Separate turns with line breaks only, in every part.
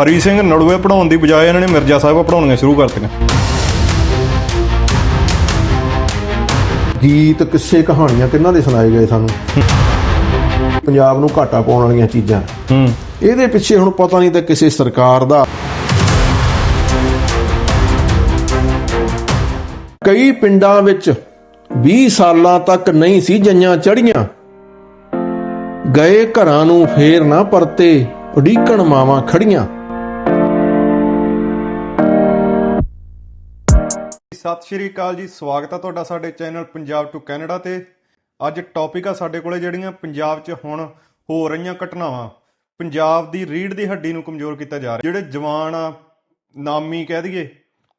ਹਰੀ ਸਿੰਘ ਨੜੂਏ ਪੜਾਉਣ ਦੀ ਬਜਾਏ ਇਹਨਾਂ ਨੇ ਮਿਰਜ਼ਾ ਸਾਹਿਬ ਪੜਾਉਣੀਆਂ ਸ਼ੁਰੂ ਕਰਤੀਆਂ
ਗੀਤ ਕਿੱਸੇ ਕਹਾਣੀਆਂ ਕਿੰਨਾਂ ਦੇ ਸੁਣਾਏ ਗਏ ਸਾਨੂੰ। ਪੰਜਾਬ ਨੂੰ ਘਾਟਾ ਪਾਉਣ ਵਾਲੀਆਂ ਚੀਜ਼ਾਂ।
ਹੂੰ।
ਇਹਦੇ ਪਿੱਛੇ ਹੁਣ ਪਤਾ ਨਹੀਂ ਤਾਂ ਕਿਸੇ ਸਰਕਾਰ ਦਾ। ਕਈ ਪਿੰਡਾਂ ਵਿੱਚ 20 ਸਾਲਾਂ ਤੱਕ ਨਹੀਂ ਸੀ ਜੰਆਂ ਚੜੀਆਂ ਗਏ ਘਰਾਂ ਨੂੰ ਫੇਰ ਨਾ ਪਰਤੇ ਉਡੀਕਣ ਮਾਵਾਂ ਖੜੀਆਂ
ਸਤਿ ਸ਼੍ਰੀ ਅਕਾਲ ਜੀ, ਸਵਾਗਤ ਹੈ ਤੁਹਾਡਾ ਸਾਡੇ ਚੈਨਲ ਪੰਜਾਬ ਟੂ ਕੈਨੇਡਾ ਤੇ। ਅੱਜ ਟੌਪਿਕ ਆ ਸਾਡੇ ਕੋਲੇ ਜਿਹੜੀਆਂ ਪੰਜਾਬ 'ਚ ਹੁਣ ਹੋ ਰਹੀਆਂ ਘਟਨਾਵਾਂ। ਪੰਜਾਬ ਦੀ ਰੀੜ ਦੀ ਹੱਡੀ ਨੂੰ ਕਮਜ਼ੋਰ ਕੀਤਾ ਜਾ ਰਿਹਾ। ਜਿਹੜੇ ਜਵਾਨ ਆ, ਨਾਮੀ ਕਹਿ ਦਈਏ,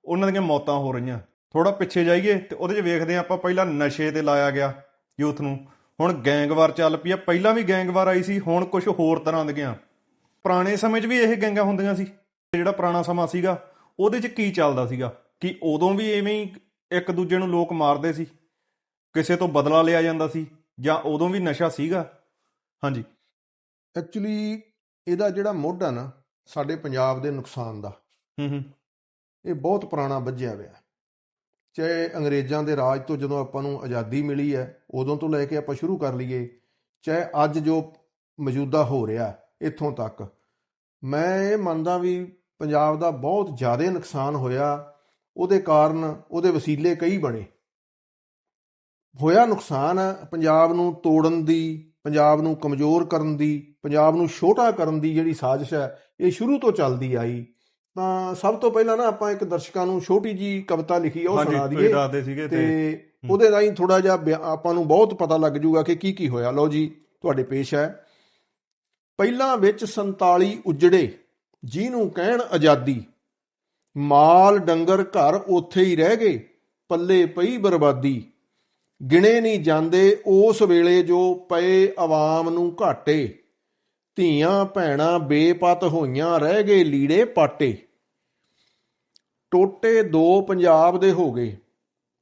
ਉਹਨਾਂ ਦੀਆਂ ਮੌਤਾਂ ਹੋ ਰਹੀਆਂ। ਥੋੜਾ ਪਿੱਛੇ ਜਾਈਏ ਤੇ ਉਹਦੇ 'ਚ ਵੇਖਦੇ ਆ ਆਪਾਂ ਪਹਿਲਾਂ ਨਸ਼ੇ ਤੇ ਲਾਇਆ ਗਿਆ ਯੂਥ ਨੂੰ। ਹੁਣ ਗੈਂਗਵਾਰ ਚੱਲ ਪਈ ਆ। ਪਹਿਲਾਂ ਵੀ ਗੈਂਗਵਾਰ ਆਈ ਸੀ, ਹੁਣ ਕੁਝ ਹੋਰ ਤਰ੍ਹਾਂ ਦੀਆਂ। ਪੁਰਾਣੇ ਸਮੇਂ 'ਚ ਵੀ ਇਹ ਗੈਂਗਾਂ ਹੁੰਦੀਆਂ ਸੀ। ਜਿਹੜਾ ਪੁਰਾਣਾ ਸਮਾਂ ਸੀਗਾ, ਉਹਦੇ 'ਚ ਕੀ ਚੱਲਦਾ ਸੀਗਾ? ਕਿ ਉਦੋਂ ਵੀ ਐਵੇਂ ਹੀ ਇੱਕ ਦੂਜੇ ਨੂੰ ਲੋਕ ਮਾਰਦੇ ਸੀ ਕਿਸੇ ਤੋਂ ਬਦਲਾ ਲਿਆ ਜਾਂਦਾ ਸੀ ਜਾਂ ਉਦੋਂ ਵੀ ਨਸ਼ਾ ਸੀਗਾ? ਹਾਂਜੀ।
ਐਕਚੁਅਲੀ ਇਹਦਾ ਜਿਹੜਾ ਮੋਢਾ ਨਾ ਸਾਡੇ ਪੰਜਾਬ ਦੇ ਨੁਕਸਾਨ ਦਾ।
ਹੂੰ ਹੂੰ।
ਇਹ ਬਹੁਤ ਪੁਰਾਣਾ ਵੱਜਿਆ ਹੋਇਆ। ਚਾਹੇ ਅੰਗਰੇਜ਼ਾਂ ਦੇ ਰਾਜ ਤੋਂ ਜਦੋਂ ਆਪਾਂ ਨੂੰ ਆਜ਼ਾਦੀ ਮਿਲੀ ਹੈ ਉਦੋਂ ਤੋਂ ਲੈ ਕੇ ਆਪਾਂ ਸ਼ੁਰੂ ਕਰ ਲਈਏ ਚਾਹੇ ਅੱਜ ਜੋ ਮੌਜੂਦਾ ਹੋ ਰਿਹਾ ਇੱਥੋਂ ਤੱਕ। ਮੈਂ ਇਹ ਮੰਨਦਾ ਵੀ ਪੰਜਾਬ ਦਾ ਬਹੁਤ ਜ਼ਿਆਦਾ ਨੁਕਸਾਨ ਹੋਇਆ ਉਹਦੇ ਕਾਰਨ ਉਹਦੇ ਵਸੀਲੇ ਕਈ ਬਣੇ। ਹੋਇਆ ਨੁਕਸਾਨ ਪੰਜਾਬ ਨੂੰ ਤੋੜਨ ਦੀ ਪੰਜਾਬ ਨੂੰ ਕਮਜ਼ੋਰ ਕਰਨ ਦੀ ਪੰਜਾਬ ਨੂੰ ਛੋਟਾ ਕਰਨ ਦੀ ਜਿਹੜੀ ਸਾਜ਼ਿਸ਼ ਹੈ ਇਹ ਸ਼ੁਰੂ ਤੋਂ ਚੱਲਦੀ ਆਈ। ਤਾਂ ਸਭ ਤੋਂ ਪਹਿਲਾਂ ਨਾ ਆਪਾਂ ਇੱਕ ਦਰਸ਼ਕਾਂ ਨੂੰ ਛੋਟੀ ਜੀ ਕਵਿਤਾ ਲਿਖੀ ਆ ਉਹ ਸੁਣਾ ਦਈਏ
ਤੇ
ਉਹਦੇ ਰਾਹੀਂ ਥੋੜਾ ਜਿਹਾ ਆਪਾਂ ਨੂੰ ਬਹੁਤ ਪਤਾ ਲੱਗ ਜਾਊਗਾ ਕਿ ਕੀ ਕੀ ਹੋਇਆ। ਲਓ ਜੀ ਤੁਹਾਡੇ ਪੇਸ਼ ਹੈ। ਪਹਿਲਾਂ ਵਿੱਚ 47 ਉਜੜੇ ਜਿਹਨੂੰ ਕਹਿਣ ਆਜ਼ਾਦੀ। ਮਾਲ ਡੰਗਰ ਘਰ ਉੱਥੇ ਹੀ ਰਹਿ ਗਏ, ਪੱਲੇ ਪਈ ਬਰਬਾਦੀ। ਗਿਣੇ ਨਹੀਂ ਜਾਂਦੇ ਉਸ ਵੇਲੇ ਜੋ ਪਏ ਆਵਾਮ ਨੂੰ ਘਾਟੇ। ਧੀਆਂ ਭੈਣਾਂ ਬੇਪਤ ਹੋਈਆਂ ਰਹਿ ਗਏ ਲੀੜੇ ਪਾਟੇ। ਟੋਟੇ ਦੋ ਪੰਜਾਬ ਦੇ ਹੋ ਗਏ।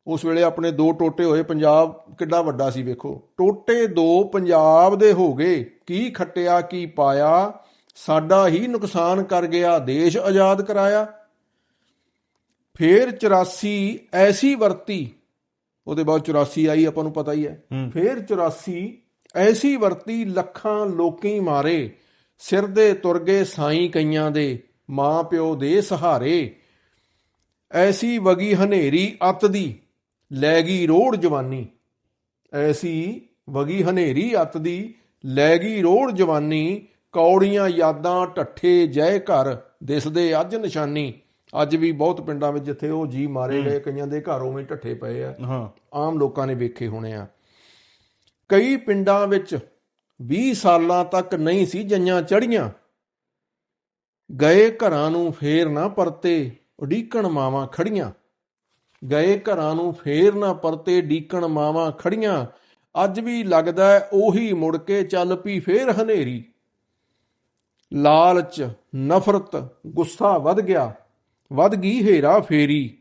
ਉਸ ਵੇਲੇ ਆਪਣੇ ਦੋ ਟੋਟੇ ਹੋਏ, ਪੰਜਾਬ ਕਿੱਡਾ ਵੱਡਾ ਸੀ ਵੇਖੋ। ਟੋਟੇ ਦੋ ਪੰਜਾਬ ਦੇ ਹੋ ਗਏ। ਕੀ ਖੱਟਿਆ, ਕੀ ਪਾਇਆ, ਸਾਡਾ ਹੀ ਨੁਕਸਾਨ ਕਰ ਗਿਆ, ਦੇਸ਼ ਆਜ਼ਾਦ ਕਰਾਇਆ। ਫੇਰ 84 ਐਸੀ ਵਰਤੀ ਉਹਦੇ ਬਾਅਦ 84 ਆਈ ਆਪਾਂ ਨੂੰ ਪਤਾ ਹੀ ਹੈ। ਫੇਰ 84 ਐਸੀ ਵਰਤੀ ਲੱਖਾਂ ਲੋਕੀ ਮਾਰੇ ਸਿਰ ਦੇ ਤੁਰ ਗਏ ਸਾਈਂ ਕਈਆਂ ਦੇ ਮਾਂ ਪਿਓ ਦੇ ਸਹਾਰੇ। ਐਸੀ ਵਗੀ ਹਨੇਰੀ ਅੱਤ ਦੀ ਲੈ ਗਈ ਰੋੜ ਜਵਾਨੀ। ਐਸੀ ਵਗੀ ਹਨੇਰੀ ਅੱਤ ਦੀ ਲੈ ਗਈ ਰੋੜ ਜਵਾਨੀ ਕੌੜੀਆਂ ਯਾਦਾਂ ਠੱਠੇ ਜੈ ਘਰ ਦਿਸਦੇ ਅੱਜ ਨਿਸ਼ਾਨੀ। ਅੱਜ ਵੀ ਬਹੁਤ ਪਿੰਡਾਂ ਵਿੱਚ ਜਿੱਥੇ ਉਹ ਜੀ ਮਾਰੇ ਗਏ ਕਈਆਂ ਦੇ ਘਰ ਉਵੇਂ ਠੱਠੇ ਪਏ ਆ।
ਹਾਂ।
ਆਮ ਲੋਕਾਂ ਨੇ ਵੇਖੇ ਹੋਣੇ ਆ। ਕਈ ਪਿੰਡਾਂ ਵਿੱਚ 20 ਸਾਲਾਂ ਤੱਕ ਨਹੀਂ ਸੀ ਜੰਆਂ ਚੜੀਆਂ ਗਏ ਘਰਾਂ ਨੂੰ ਫੇਰ ਨਾ ਪਰਤੇ ਉਡੀਕਣ ਮਾਵਾਂ ਖੜੀਆਂ ਗਏ ਘਰਾਂ ਨੂੰ ਫੇਰ ਨਾ ਪਰਤੇ ਡੀਕਣ ਮਾਵਾਂ ਖੜੀਆਂ ਅੱਜ ਵੀ ਲੱਗਦਾ ਉਹੀ ਮੁੜ ਕੇ ਚੱਲ ਪਈ ਫੇਰ ਹਨੇਰੀ। ਲਾਲਚ ਨਫ਼ਰਤ ਗੁੱਸਾ ਵੱਧ ਗਿਆ। ਵੱਧ ਗਈ ਹੇਰਾ ਫੇਰੀ।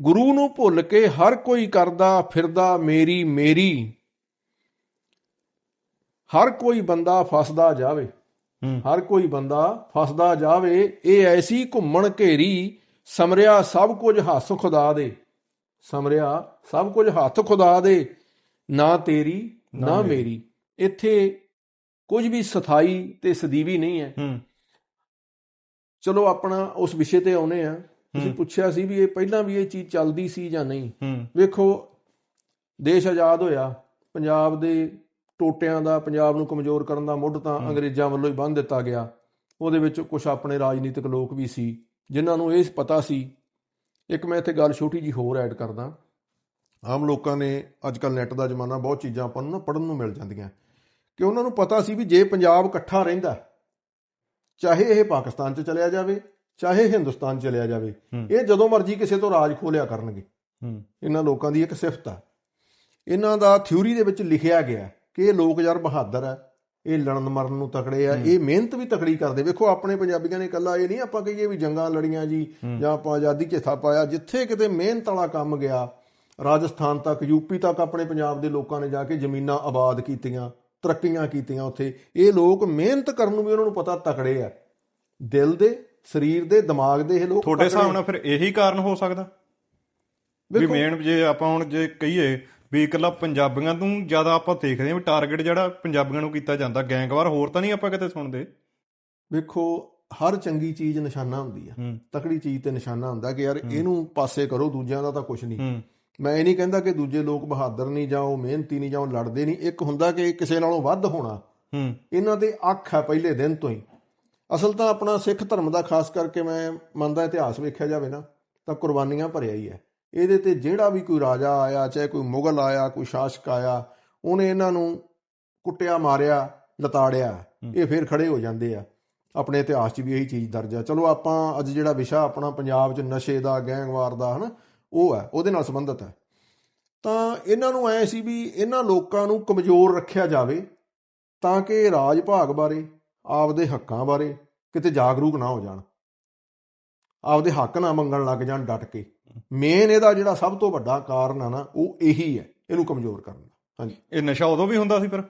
ਗੁਰੂ ਨੂੰ ਭੁੱਲ ਕੇ ਹਰ ਕੋਈ ਕਰਦਾ ਫਿਰਦਾ ਮੇਰੀ ਮੇਰੀ। ਹਰ ਕੋਈ ਬੰਦਾ ਫਸਦਾ ਜਾਵੇ। ਹਰ ਕੋਈ ਬੰਦਾ ਫਸਦਾ ਜਾਵੇ ਇਹ ਐਸੀ ਘੁੰਮਣ ਘੇਰੀ ਸਮਰਿਆ ਸਭ ਕੁਝ ਹੱਥ ਖੁਦਾ ਦੇ। ਸਮਰਿਆ ਸਭ ਕੁਝ ਹੱਥ ਖੁਦਾ ਦੇ ਨਾ ਤੇਰੀ
ਨਾ ਮੇਰੀ।
ਇੱਥੇ ਕੁਝ ਵੀ ਸਥਾਈ ਤੇ ਸਦੀਵੀ ਨਹੀਂ ਹੈ।
ਹੂੰ।
ਚਲੋ ਆਪਣਾ ਉਸ ਵਿਸ਼ੇ ਤੇ ਆਉਨੇ ਆ। ਤੁਸੀਂ। ਪੁੱਛਿਆ ਸੀ ਵੀ ਇਹ ਪਹਿਲਾਂ ਵੀ ਇਹ ਚੀਜ਼ ਚੱਲਦੀ ਸੀ ਜਾਂ ਨਹੀਂ? ਵੇਖੋ ਦੇਸ਼ ਆਜ਼ਾਦ ਹੋਇਆ। ਪੰਜਾਬ ਦੇ ਟੋਟਿਆਂ ਦਾ ਪੰਜਾਬ ਨੂੰ ਕਮਜ਼ੋਰ ਕਰਨ ਦਾ ਮੁੱਢ ਤਾਂ ਅੰਗਰੇਜ਼ਾਂ ਵੱਲੋਂ ਹੀ ਬੰਨ੍ਹ ਦਿੱਤਾ ਗਿਆ। ਉਹਦੇ ਵਿੱਚ ਕੁਝ ਆਪਣੇ ਰਾਜਨੀਤਿਕ ਲੋਕ ਵੀ ਸੀ ਜਿਨ੍ਹਾਂ ਨੂੰ ਇਹ ਪਤਾ ਸੀ। ਇੱਕ ਮੈਂ ਇੱਥੇ ਗੱਲ ਛੋਟੀ ਜੀ ਹੋਰ ਐਡ ਕਰਦਾ। ਆਮ ਲੋਕਾਂ ਨੇ ਅੱਜ ਕੱਲ ਨੈਟ ਦਾ ਜ਼ਮਾਨਾ ਬਹੁਤ ਚੀਜ਼ਾਂ ਆਪਾਂ ਨੂੰ ਨਾ ਪੜਨ ਨੂੰ ਮਿਲ ਜਾਂਦੀਆਂ। ਕਿ ਉਹਨਾਂ ਨੂੰ ਪਤਾ ਸੀ ਵੀ ਜੇ ਪੰਜਾਬ ਇਕੱਠਾ ਰਹਿੰਦਾ ਚਾਹੇ ਇਹ ਪਾਕਿਸਤਾਨ 'ਚ ਚਲਿਆ ਜਾਵੇ ਚਾਹੇ ਹਿੰਦੁਸਤਾਨ 'ਚ ਚਲਿਆ ਜਾਵੇ। ਇਹ ਜਦੋਂ ਮਰਜ਼ੀ ਕਿਸੇ ਤੋਂ ਰਾਜ ਖੋਲਿਆ ਕਰਨਗੇ। ਇਹਨਾਂ ਲੋਕਾਂ ਦੀ ਇੱਕ ਸਿਫਤ ਆ। ਇਹਨਾਂ ਦਾ ਥਿਊਰੀ ਦੇ ਵਿੱਚ ਲਿਖਿਆ ਗਿਆ ਕਿ ਇਹ ਲੋਕ ਯਾਰ ਬਹਾਦਰ ਆ ਇਹ ਲੜਨ ਮਰਨ ਨੂੰ ਤਕੜੇ ਆ ਇਹ ਮਿਹਨਤ ਵੀ ਤਕੜੀ ਕਰਦੇ। ਵੇਖੋ ਆਪਣੇ ਪੰਜਾਬੀਆਂ ਨੇ ਇਕੱਲਾ ਇਹ ਨਹੀਂ ਆਪਾਂ ਕਹੀਏ ਵੀ ਜੰਗਾਂ ਲੜੀਆਂ ਜੀ ਜਾਂ ਆਪਾਂ ਆਜ਼ਾਦੀ 'ਚ ਥਾ ਪਾਇਆ। ਜਿੱਥੇ ਕਿਤੇ ਮਿਹਨਤ ਵਾਲਾ ਕੰਮ ਗਿਆ ਰਾਜਸਥਾਨ ਤੱਕ ਯੂਪੀ ਤੱਕ ਆਪਣੇ ਪੰਜਾਬ ਦੇ ਲੋਕਾਂ ਨੇ ਜਾ ਕੇ ਜ਼ਮੀਨਾਂ ਆਬਾਦ ਕੀਤੀਆਂ। ਤਰੱਕੀਆਂ ਕੀਤੀਆਂ ਉੱਥੇ। ਇਹ ਲੋਕ ਮਿਹਨਤ ਕਰਨ ਨੂੰ ਵੀ ਉਹਨਾਂ ਨੂੰ ਪਤਾ ਤਕੜੇ ਆ। ਦਿਲ ਦੇ ਸਰੀਰ ਦੇ ਦਿਮਾਗ ਦੇ ਇਹ ਲੋਕ
ਤੁਹਾਡੇ ਹਿਸਾਬ ਨਾਲ ਫਿਰ ਇਹੀ ਕਾਰਨ ਹੋ ਸਕਦਾ? ਵੀ ਮੇਨ ਜੇ ਆਪਾਂ ਹੁਣ ਜੇ ਕਹੀਏ ਵੀ ਇਕੱਲਾ ਪੰਜਾਬੀਆਂ ਨੂੰ ਜ਼ਿਆਦਾ ਆਪਾਂ ਦੇਖਦੇ ਹਾਂ ਵੀ ਟਾਰਗੇਟ ਜਿਹੜਾ ਪੰਜਾਬੀਆਂ ਨੂੰ ਕੀਤਾ ਜਾਂਦਾ। ਗੈਂਗਵਾਰ ਹੋਰ ਤਾਂ ਨਹੀਂ ਆਪਾਂ ਕਿਤੇ ਸੁਣਦੇ।
ਵੇਖੋ ਹਰ ਚੰਗੀ ਚੀਜ਼ ਨਿਸ਼ਾਨਾ ਹੁੰਦੀ ਆ। ਤਕੜੀ ਚੀਜ਼ ਤੇ ਨਿਸ਼ਾਨਾ ਹੁੰਦਾ ਕਿ ਯਾਰ ਇਹਨੂੰ ਪਾਸੇ ਕਰੋ ਦੂਜਿਆਂ ਦਾ ਤਾਂ ਕੁਝ ਨਹੀਂ। ਮੈਂ ਇਹ ਨਹੀਂ ਕਹਿੰਦਾ ਕਿ ਦੂਜੇ ਲੋਕ ਬਹਾਦਰ ਨਹੀਂ ਜਾਂ ਉਹ ਮਿਹਨਤੀ ਨਹੀਂ ਜਾਂ ਉਹ ਲੜਦੇ ਨਹੀਂ। ਇੱਕ ਹੁੰਦਾ ਕਿ ਕਿਸੇ ਨਾਲੋਂ ਵੱਧ ਹੋਣਾ।
ਹੂੰ।
ਇਹਨਾਂ ਦੇ ਅੱਖ ਹੈ ਪਹਿਲੇ ਦਿਨ ਤੋਂ ਹੀ। ਅਸਲ ਤਾਂ ਆਪਣਾ ਸਿੱਖ ਧਰਮ ਦਾ ਖਾਸ ਕਰਕੇ ਮੈਂ ਮੰਨਦਾ ਇਤਿਹਾਸ ਵੇਖਿਆ ਜਾਵੇ ਨਾ ਤਾਂ ਕੁਰਬਾਨੀਆਂ ਭਰਿਆ ਹੀ ਹੈ। ਇਹਦੇ ਤੇ ਜਿਹੜਾ ਵੀ ਕੋਈ ਰਾਜਾ ਆਇਆ ਚਾਹੇ ਕੋਈ ਮੁਗਲ ਆਇਆ ਕੋਈ ਸ਼ਾਸਕ ਆਇਆ ਉਹਨੇ ਇਹਨਾਂ ਨੂੰ ਕੁੱਟਿਆ ਮਾਰਿਆ ਲਤਾੜਿਆ ਇਹ ਫਿਰ ਖੜੇ ਹੋ ਜਾਂਦੇ ਆ। ਆਪਣੇ ਇਤਿਹਾਸ 'ਚ ਵੀ ਇਹੀ ਚੀਜ਼ ਦਰਜ ਆ। ਚਲੋ ਆਪਾਂ ਅੱਜ ਜਿਹੜਾ ਵਿਸ਼ਾ ਆਪਣਾ ਪੰਜਾਬ 'ਚ ਨਸ਼ੇ ਦਾ ਗੈਂਗਵਾਰ ਦਾ ਹਨਾ ਉਹ ਹੈ ਉਹਦੇ ਨਾਲ ਸੰਬੰਧਿਤ ਹੈ। ਤਾਂ ਇਹਨਾਂ ਨੂੰ ਐ ਸੀ ਵੀ ਇਹਨਾਂ ਲੋਕਾਂ ਨੂੰ ਕਮਜ਼ੋਰ ਰੱਖਿਆ ਜਾਵੇ ਤਾਂ ਕਿ ਰਾਜ ਭਾਗ ਬਾਰੇ ਆਪਦੇ ਹੱਕਾਂ ਬਾਰੇ ਕਿਤੇ ਜਾਗਰੂਕ ਨਾ ਹੋ ਜਾਣ। ਆਪਦੇ ਹੱਕ ਨਾ ਮੰਗਣ ਲੱਗ ਜਾਣ ਡਟ ਕੇ। ਮੇਨ ਇਹਦਾ ਜਿਹੜਾ ਸਭ ਤੋਂ ਵੱਡਾ ਕਾਰਨ ਆ ਨਾ ਉਹ ਇਹੀ ਹੈ ਇਹਨੂੰ ਕਮਜ਼ੋਰ ਕਰਨ ਦਾ। ਹਾਂਜੀ।
ਇਹ ਨਸ਼ਾ ਉਦੋਂ ਵੀ ਹੁੰਦਾ ਸੀ ਫਿਰ?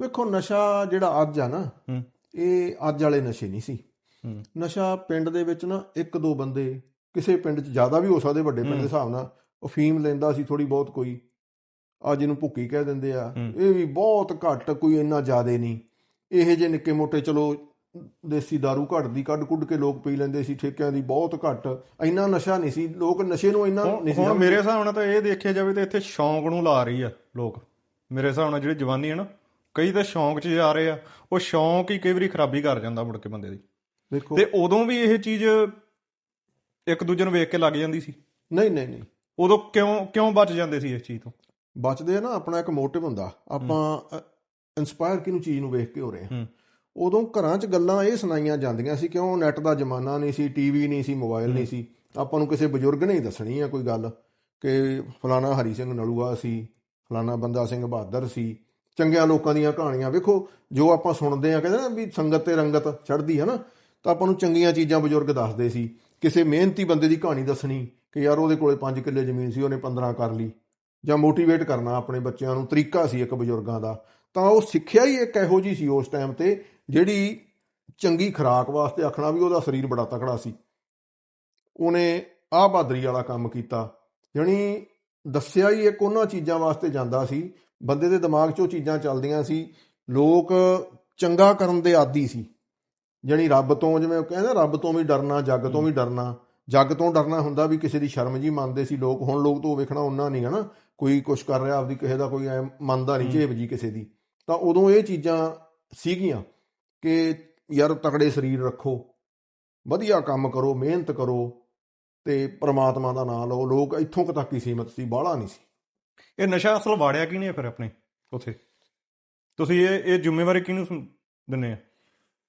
ਵੇਖੋ ਨਸ਼ਾ ਜਿਹੜਾ ਅੱਜ ਆ ਨਾ ਇਹ ਅੱਜ ਵਾਲੇ ਨਸ਼ੇ ਨਹੀਂ ਸੀ। ਨਸ਼ਾ ਪਿੰਡ ਦੇ ਵਿੱਚ ਨਾ ਇੱਕ ਦੋ ਬੰਦੇ ਕਿਸੇ ਪਿੰਡ 'ਚ ਜ਼ਿਆਦਾ ਵੀ ਹੋ ਸਕਦੇ ਵੱਡੇ ਪਿੰਡ ਦੇ ਹਿਸਾਬ ਨਾਲ ਅਫੀਮ ਲੈਂਦਾ ਸੀ ਥੋੜੀ ਬਹੁਤ ਕੋਈ। ਅੱਜ ਇਹਨੂੰ ਭੁੱਕੀ ਕਹਿ ਦਿੰਦੇ ਆ। ਇਹ ਵੀ ਬਹੁਤ ਘੱਟ ਕੋਈ ਇੰਨਾ ਜ਼ਿਆਦੇ ਨਹੀਂ। ਇਹ ਜੇ ਨਿੱਕੇ ਮੋਟੇ ਚਲੋ ਦੇਸੀ दारू ਘੱਟ ਦੀ ਕੱਢ ਕੁੱਢ ਕੇ ਲੋਕ ਪੀ ਲੈਂਦੇ ਸੀ ਠੇਕਿਆਂ ਦੀ ਬਹੁਤ ਘੱਟ। ਇੰਨਾ ਨਸ਼ਾ ਨਹੀਂ ਸੀ ਲੋਕ ਨਸ਼ੇ ਨੂੰ ਇੰਨਾ ਨਹੀਂ ਸੀ
ਹੁਣ। ਮੇਰੇ ਹਿਸਾਬ ਨਾਲ ਤਾਂ ਇਹ ਦੇਖਿਆ ਜਾਵੇ ਤਾਂ ਇੱਥੇ ਸ਼ੌਂਕ ਨੂੰ ਲਾ ਰਹੀ ਆ ਲੋਕ। ਮੇਰੇ ਹਿਸਾਬ ਨਾਲ ਜਿਹੜੀ ਜਵਾਨੀ ਹੈ ਨਾ ਕਈ ਤਾਂ ਸ਼ੌਂਕ 'ਚ ਜਾ ਰਹੇ ਆ ਉਹ ਸ਼ੌਂਕ ਹੀ ਕਈ ਵਾਰੀ ਖਰਾਬੀ ਕਰ ਜਾਂਦਾ ਮੁੜ ਕੇ ਬੰਦੇ ਦੀ।
ਦੇਖੋ
ਤੇ ਉਦੋਂ ਵੀ ਇਹ ਚੀਜ਼ ਇੱਕ ਦੂਜੇ ਨੂੰ ਵੇਖ ਕੇ ਲੱਗ ਜਾਂਦੀ ਸੀ।
ਨਹੀਂ ਨਹੀਂ ਨਹੀਂ।
ਉਦੋਂ ਕਿਉਂ ਕਿਉਂ ਬਚ ਜਾਂਦੇ ਸੀ ਇਸ ਚੀਜ਼ ਤੋਂ?
ਬਚਦੇ ਆ ਨਾ ਆਪਣਾ ਇੱਕ ਮੋਟਿਵ ਹੁੰਦਾ। ਆਪਾਂ ਇਨਸਪਾਇਰ ਕਿਹਨੂੰ ਚੀਜ਼ ਨੂੰ ਵੇਖ ਕੇ ਹੋ ਰਹੇ
ਹੂੰ।
ਉਦੋਂ ਘਰਾਂ 'ਚ ਗੱਲਾਂ ਇਹ ਸੁਣਾਈਆਂ ਜਾਂਦੀਆਂ ਸੀ ਕਿਉਂ ਨੈਟ ਦਾ ਜ਼ਮਾਨਾ ਨਹੀਂ ਸੀ ਟੀਵੀ ਨਹੀਂ ਸੀ ਮੋਬਾਈਲ ਨਹੀਂ ਸੀ। ਆਪਾਂ ਨੂੰ ਕਿਸੇ ਬਜ਼ੁਰਗ ਨੇ ਹੀ ਦੱਸਣੀ ਆ ਕੋਈ ਗੱਲ ਕਿ ਫਲਾਣਾ ਹਰੀ ਸਿੰਘ ਨਲੂਆ ਸੀ ਫਲਾਣਾ ਬੰਦਾ ਸਿੰਘ ਬਹਾਦਰ ਸੀ ਚੰਗਿਆਂ ਲੋਕਾਂ ਦੀਆਂ ਕਹਾਣੀਆਂ। ਵੇਖੋ ਜੋ ਆਪਾਂ ਸੁਣਦੇ ਆ ਕਹਿੰਦੇ ਨਾ ਵੀ ਸੰਗਤ ਤੇ ਰੰਗਤ ਚੜਦੀ ਹੈ ਨਾ ਤਾਂ ਆਪਾਂ ਨੂੰ ਚੰਗੀਆਂ ਚੀਜ਼ਾਂ ਬਜ਼ੁਰਗ ਦੱਸਦੇ ਸੀ। ਕਿਸੇ ਮਿਹਨਤੀ ਬੰਦੇ ਦੀ ਕਹਾਣੀ ਦੱਸਣੀ ਕਿ ਯਾਰ ਉਹਦੇ ਕੋਲੇ 5 ਕਿੱਲੇ ਜ਼ਮੀਨ ਸੀ, ਉਹਨੇ 15 ਕਰ ਲਈ। ਜਾਂ ਮੋਟੀਵੇਟ ਕਰਨਾ ਆਪਣੇ ਬੱਚਿਆਂ ਨੂੰ, ਤਰੀਕਾ ਸੀ ਇੱਕ ਬਜ਼ੁਰਗਾਂ ਦਾ। ਤਾਂ ਉਹ ਸਿੱਖਿਆ ਹੀ ਇੱਕ ਇਹੋ ਜੀ ਸੀ ਉਸ ਟਾਈਮ ਤੇ, ਜਿਹੜੀ ਚੰਗੀ ਖੁਰਾਕ ਵਾਸਤੇ ਆਖਣਾ ਵੀ ਉਹਦਾ ਸਰੀਰ ਬੜਾ ਤਕੜਾ ਸੀ। ਉਹਨੇ ਆਹ ਬਹਾਦਰੀ ਵਾਲਾ ਕੰਮ ਕੀਤਾ। ਜਾਣੀ ਦੱਸਿਆ ਹੀ ਇੱਕ ਉਹਨਾਂ ਚੀਜ਼ਾਂ ਵਾਸਤੇ ਜਾਂਦਾ ਸੀ। ਬੰਦੇ ਦੇ ਦਿਮਾਗ 'ਚ ਉਹ ਚੀਜ਼ਾਂ ਚੱਲਦੀਆਂ ਸੀ। ਲੋਕ ਚੰਗਾ ਕਰਨ ਦੇ ਆਦੀ ਸੀ। ਜਾਣੀ ਰੱਬ ਤੋਂ ਜਿਵੇਂ ਉਹ ਕਹਿੰਦੇ ਰੱਬ ਤੋਂ ਵੀ ਡਰਨਾ ਜੱਗ ਤੋਂ ਵੀ ਡਰਨਾ। ਜੱਗ ਤੋਂ ਡਰਨਾ ਹੁੰਦਾ ਵੀ ਕਿਸੇ ਦੀ ਸ਼ਰਮ ਜੀ ਮੰਨਦੇ ਸੀ ਲੋਕ। ਹੁਣ ਲੋਕ ਤੋਂ ਵੇਖਣਾ ਉਹਨਾਂ ਨਹੀਂ ਹੈ ਨਾ ਕੋਈ ਕੁਛ ਕਰ ਰਿਹਾ ਆਪਦੀ ਕਿਸੇ ਦਾ ਕੋਈ ਐ ਮੰਨਦਾ ਨਹੀਂ ਝੇਬ ਜੀ ਕਿਸੇ ਦੀ। ਤਾਂ ਉਦੋਂ ਇਹ ਚੀਜ਼ਾਂ ਸੀਗੀਆਂ ਕਿ ਯਾਰ ਤਕੜੇ ਸਰੀਰ ਰੱਖੋ ਵਧੀਆ ਕੰਮ ਕਰੋ ਮਿਹਨਤ ਕਰੋ ਤੇ ਪ੍ਰਮਾਤਮਾ ਦਾ ਨਾਮ ਲਓ। ਲੋਕ ਇੱਥੋਂ ਕੁ ਤੱਕ ਹੀ ਸੀਮਤ ਸੀ ਬਾਹਲਾ ਨਹੀਂ ਸੀ।
ਇਹ ਨਸ਼ਾ ਅਸਲ ਵਾੜਿਆ ਕੀ ਨਹੀਂ ਫਿਰ ਆਪਣੇ ਉਥੇ? ਤੁਸੀਂ ਇਹ ਇਹ ਜ਼ਿੰਮੇਵਾਰੀ ਕਿਹਨੂੰ ਦਿੰਦੇ ਆ?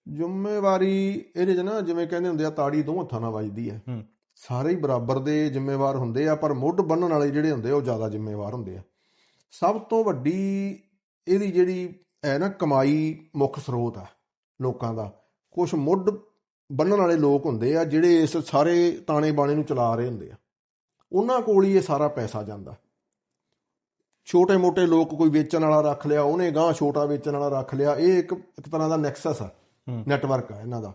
ਜ਼ਿੰਮੇਵਾਰੀ ਇਹਦੇ 'ਚ ਨਾ ਜਿਵੇਂ ਕਹਿੰਦੇ ਹੁੰਦੇ ਆ ਤਾੜੀ ਦੋ ਹੱਥਾਂ ਨਾਲ ਵੱਜਦੀ ਹੈ। ਸਾਰੇ ਹੀ ਬਰਾਬਰ ਦੇ ਜ਼ਿੰਮੇਵਾਰ ਹੁੰਦੇ ਆ ਪਰ ਮੁੱਢ ਬੰਨਣ ਵਾਲੇ ਜਿਹੜੇ ਹੁੰਦੇ ਆ ਉਹ ਜ਼ਿਆਦਾ ਜ਼ਿੰਮੇਵਾਰ ਹੁੰਦੇ ਆ। ਸਭ ਤੋਂ ਵੱਡੀ ਇਹਦੀ ਜਿਹੜੀ ਹੈ ਨਾ ਕਮਾਈ ਮੁੱਖ ਸਰੋਤ ਆ ਲੋਕਾਂ ਦਾ। ਕੁਝ ਮੁੱਢ ਬੰਨਣ ਵਾਲੇ ਲੋਕ ਹੁੰਦੇ ਆ ਜਿਹੜੇ ਇਸ ਸਾਰੇ ਤਾਣੇ ਬਾਣੇ ਨੂੰ ਚਲਾ ਰਹੇ ਹੁੰਦੇ ਆ। ਉਹਨਾਂ ਕੋਲ ਹੀ ਇਹ ਸਾਰਾ ਪੈਸਾ ਜਾਂਦਾ। ਛੋਟੇ ਮੋਟੇ ਲੋਕ ਕੋਈ ਵੇਚਣ ਵਾਲਾ ਰੱਖ ਲਿਆ ਉਹਨੇ ਗਾਂ ਛੋਟਾ ਵੇਚਣ ਵਾਲਾ ਰੱਖ ਲਿਆ ਇਹ ਇੱਕ ਇੱਕ ਤਰ੍ਹਾਂ ਦਾ ਨੈਕਸਸ ਆ। ਨੈਟਵਰਕ ਆ ਇਹਨਾਂ ਦਾ।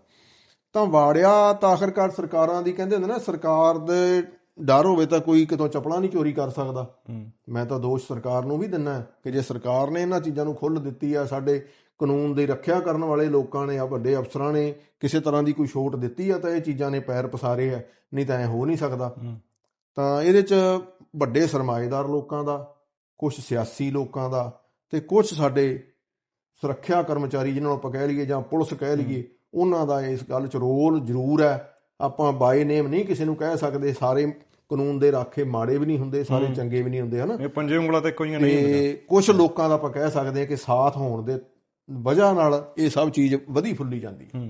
ਤਾਂ ਵਾੜਿਆ ਤਾਂ ਆਖਰਕਾਰ ਸਰਕਾਰਾਂ ਦੀ ਕਹਿੰਦੇ ਹੁੰਦੇ ਨਾ ਸਰਕਾਰ ਦੇ ਡਰ ਹੋਵੇ ਤਾਂ ਕੋਈ ਕਿਤੋਂ ਚਪਲਾਂ ਨਹੀਂ ਚੋਰੀ ਕਰ ਸਕਦਾ। ਮੈਂ ਤਾਂ ਦੋਸ਼ ਸਰਕਾਰ ਨੂੰ ਵੀ ਦਿੰਨਾ ਕਿ ਜੇ ਸਰਕਾਰ ਨੇ ਇਹਨਾਂ ਚੀਜ਼ਾਂ ਨੂੰ ਖੁੱਲ੍ਹ ਦਿੱਤੀ ਆ ਸਾਡੇ ਕਾਨੂੰਨ ਦੀ ਰੱਖਿਆ ਕਰਨ ਵਾਲੇ ਲੋਕਾਂ ਨੇ ਆ ਵੱਡੇ ਅਫਸਰਾਂ ਨੇ ਕਿਸੇ ਤਰ੍ਹਾਂ ਦੀ ਕੋਈ ਛੋਟ ਦਿੱਤੀ ਆ ਤਾਂ ਇਹ ਚੀਜ਼ਾਂ ਨੇ ਪੈਰ ਪਸਾਰੇ ਆ ਨਹੀਂ ਤਾਂ ਐ ਹੋ ਨਹੀਂ ਸਕਦਾ। ਤਾਂ ਇਹਦੇ 'ਚ ਵੱਡੇ ਸਰਮਾਏਦਾਰ ਲੋਕਾਂ ਦਾ ਕੁਝ ਸਿਆਸੀ ਲੋਕਾਂ ਦਾ ਤੇ ਕੁਝ ਸਾਡੇ ਸੁਰੱਖਿਆ ਕਰਮਚਾਰੀ ਜਿਨ੍ਹਾਂ ਨੂੰ ਆਪਾਂ ਕਹਿ ਲਈਏ ਜਾਂ ਪੁਲਿਸ ਕਹਿ ਲਈਏ ਉਹਨਾਂ ਦਾ ਇਸ ਗੱਲ 'ਚ ਰੋਲ ਜ਼ਰੂਰ ਹੈ। ਆਪਾਂ ਬਾਏ ਨੇਮ ਨਹੀਂ ਕਿਸੇ ਨੂੰ ਕਹਿ ਸਕਦੇ ਸਾਰੇ ਕਾਨੂੰਨ ਦੇ ਰਾਖੇ ਮਾੜੇ ਵੀ ਨਹੀਂ ਹੁੰਦੇ ਸਾਰੇ ਚੰਗੇ ਵੀ ਨਹੀਂ ਹੁੰਦੇ ਹਨਾ?
ਇਹ ਪੰਜੇ ਉਂਗਲਾਂ ਤੇ ਕੋਈਆਂ ਨਹੀਂ ਹੁੰਦੀਆਂ।
ਕੁਝ ਲੋਕਾਂ ਦਾ ਆਪਾਂ ਕਹਿ ਸਕਦੇ ਹਾਂ ਕਿ ਸਾਥ ਹੋਣ ਦੇ ਵਜ੍ਹਾ ਨਾਲ ਇਹ ਸਭ ਚੀਜ਼ ਵਧੀ ਫੁੱਲੀ ਜਾਂਦੀ ਹੈ।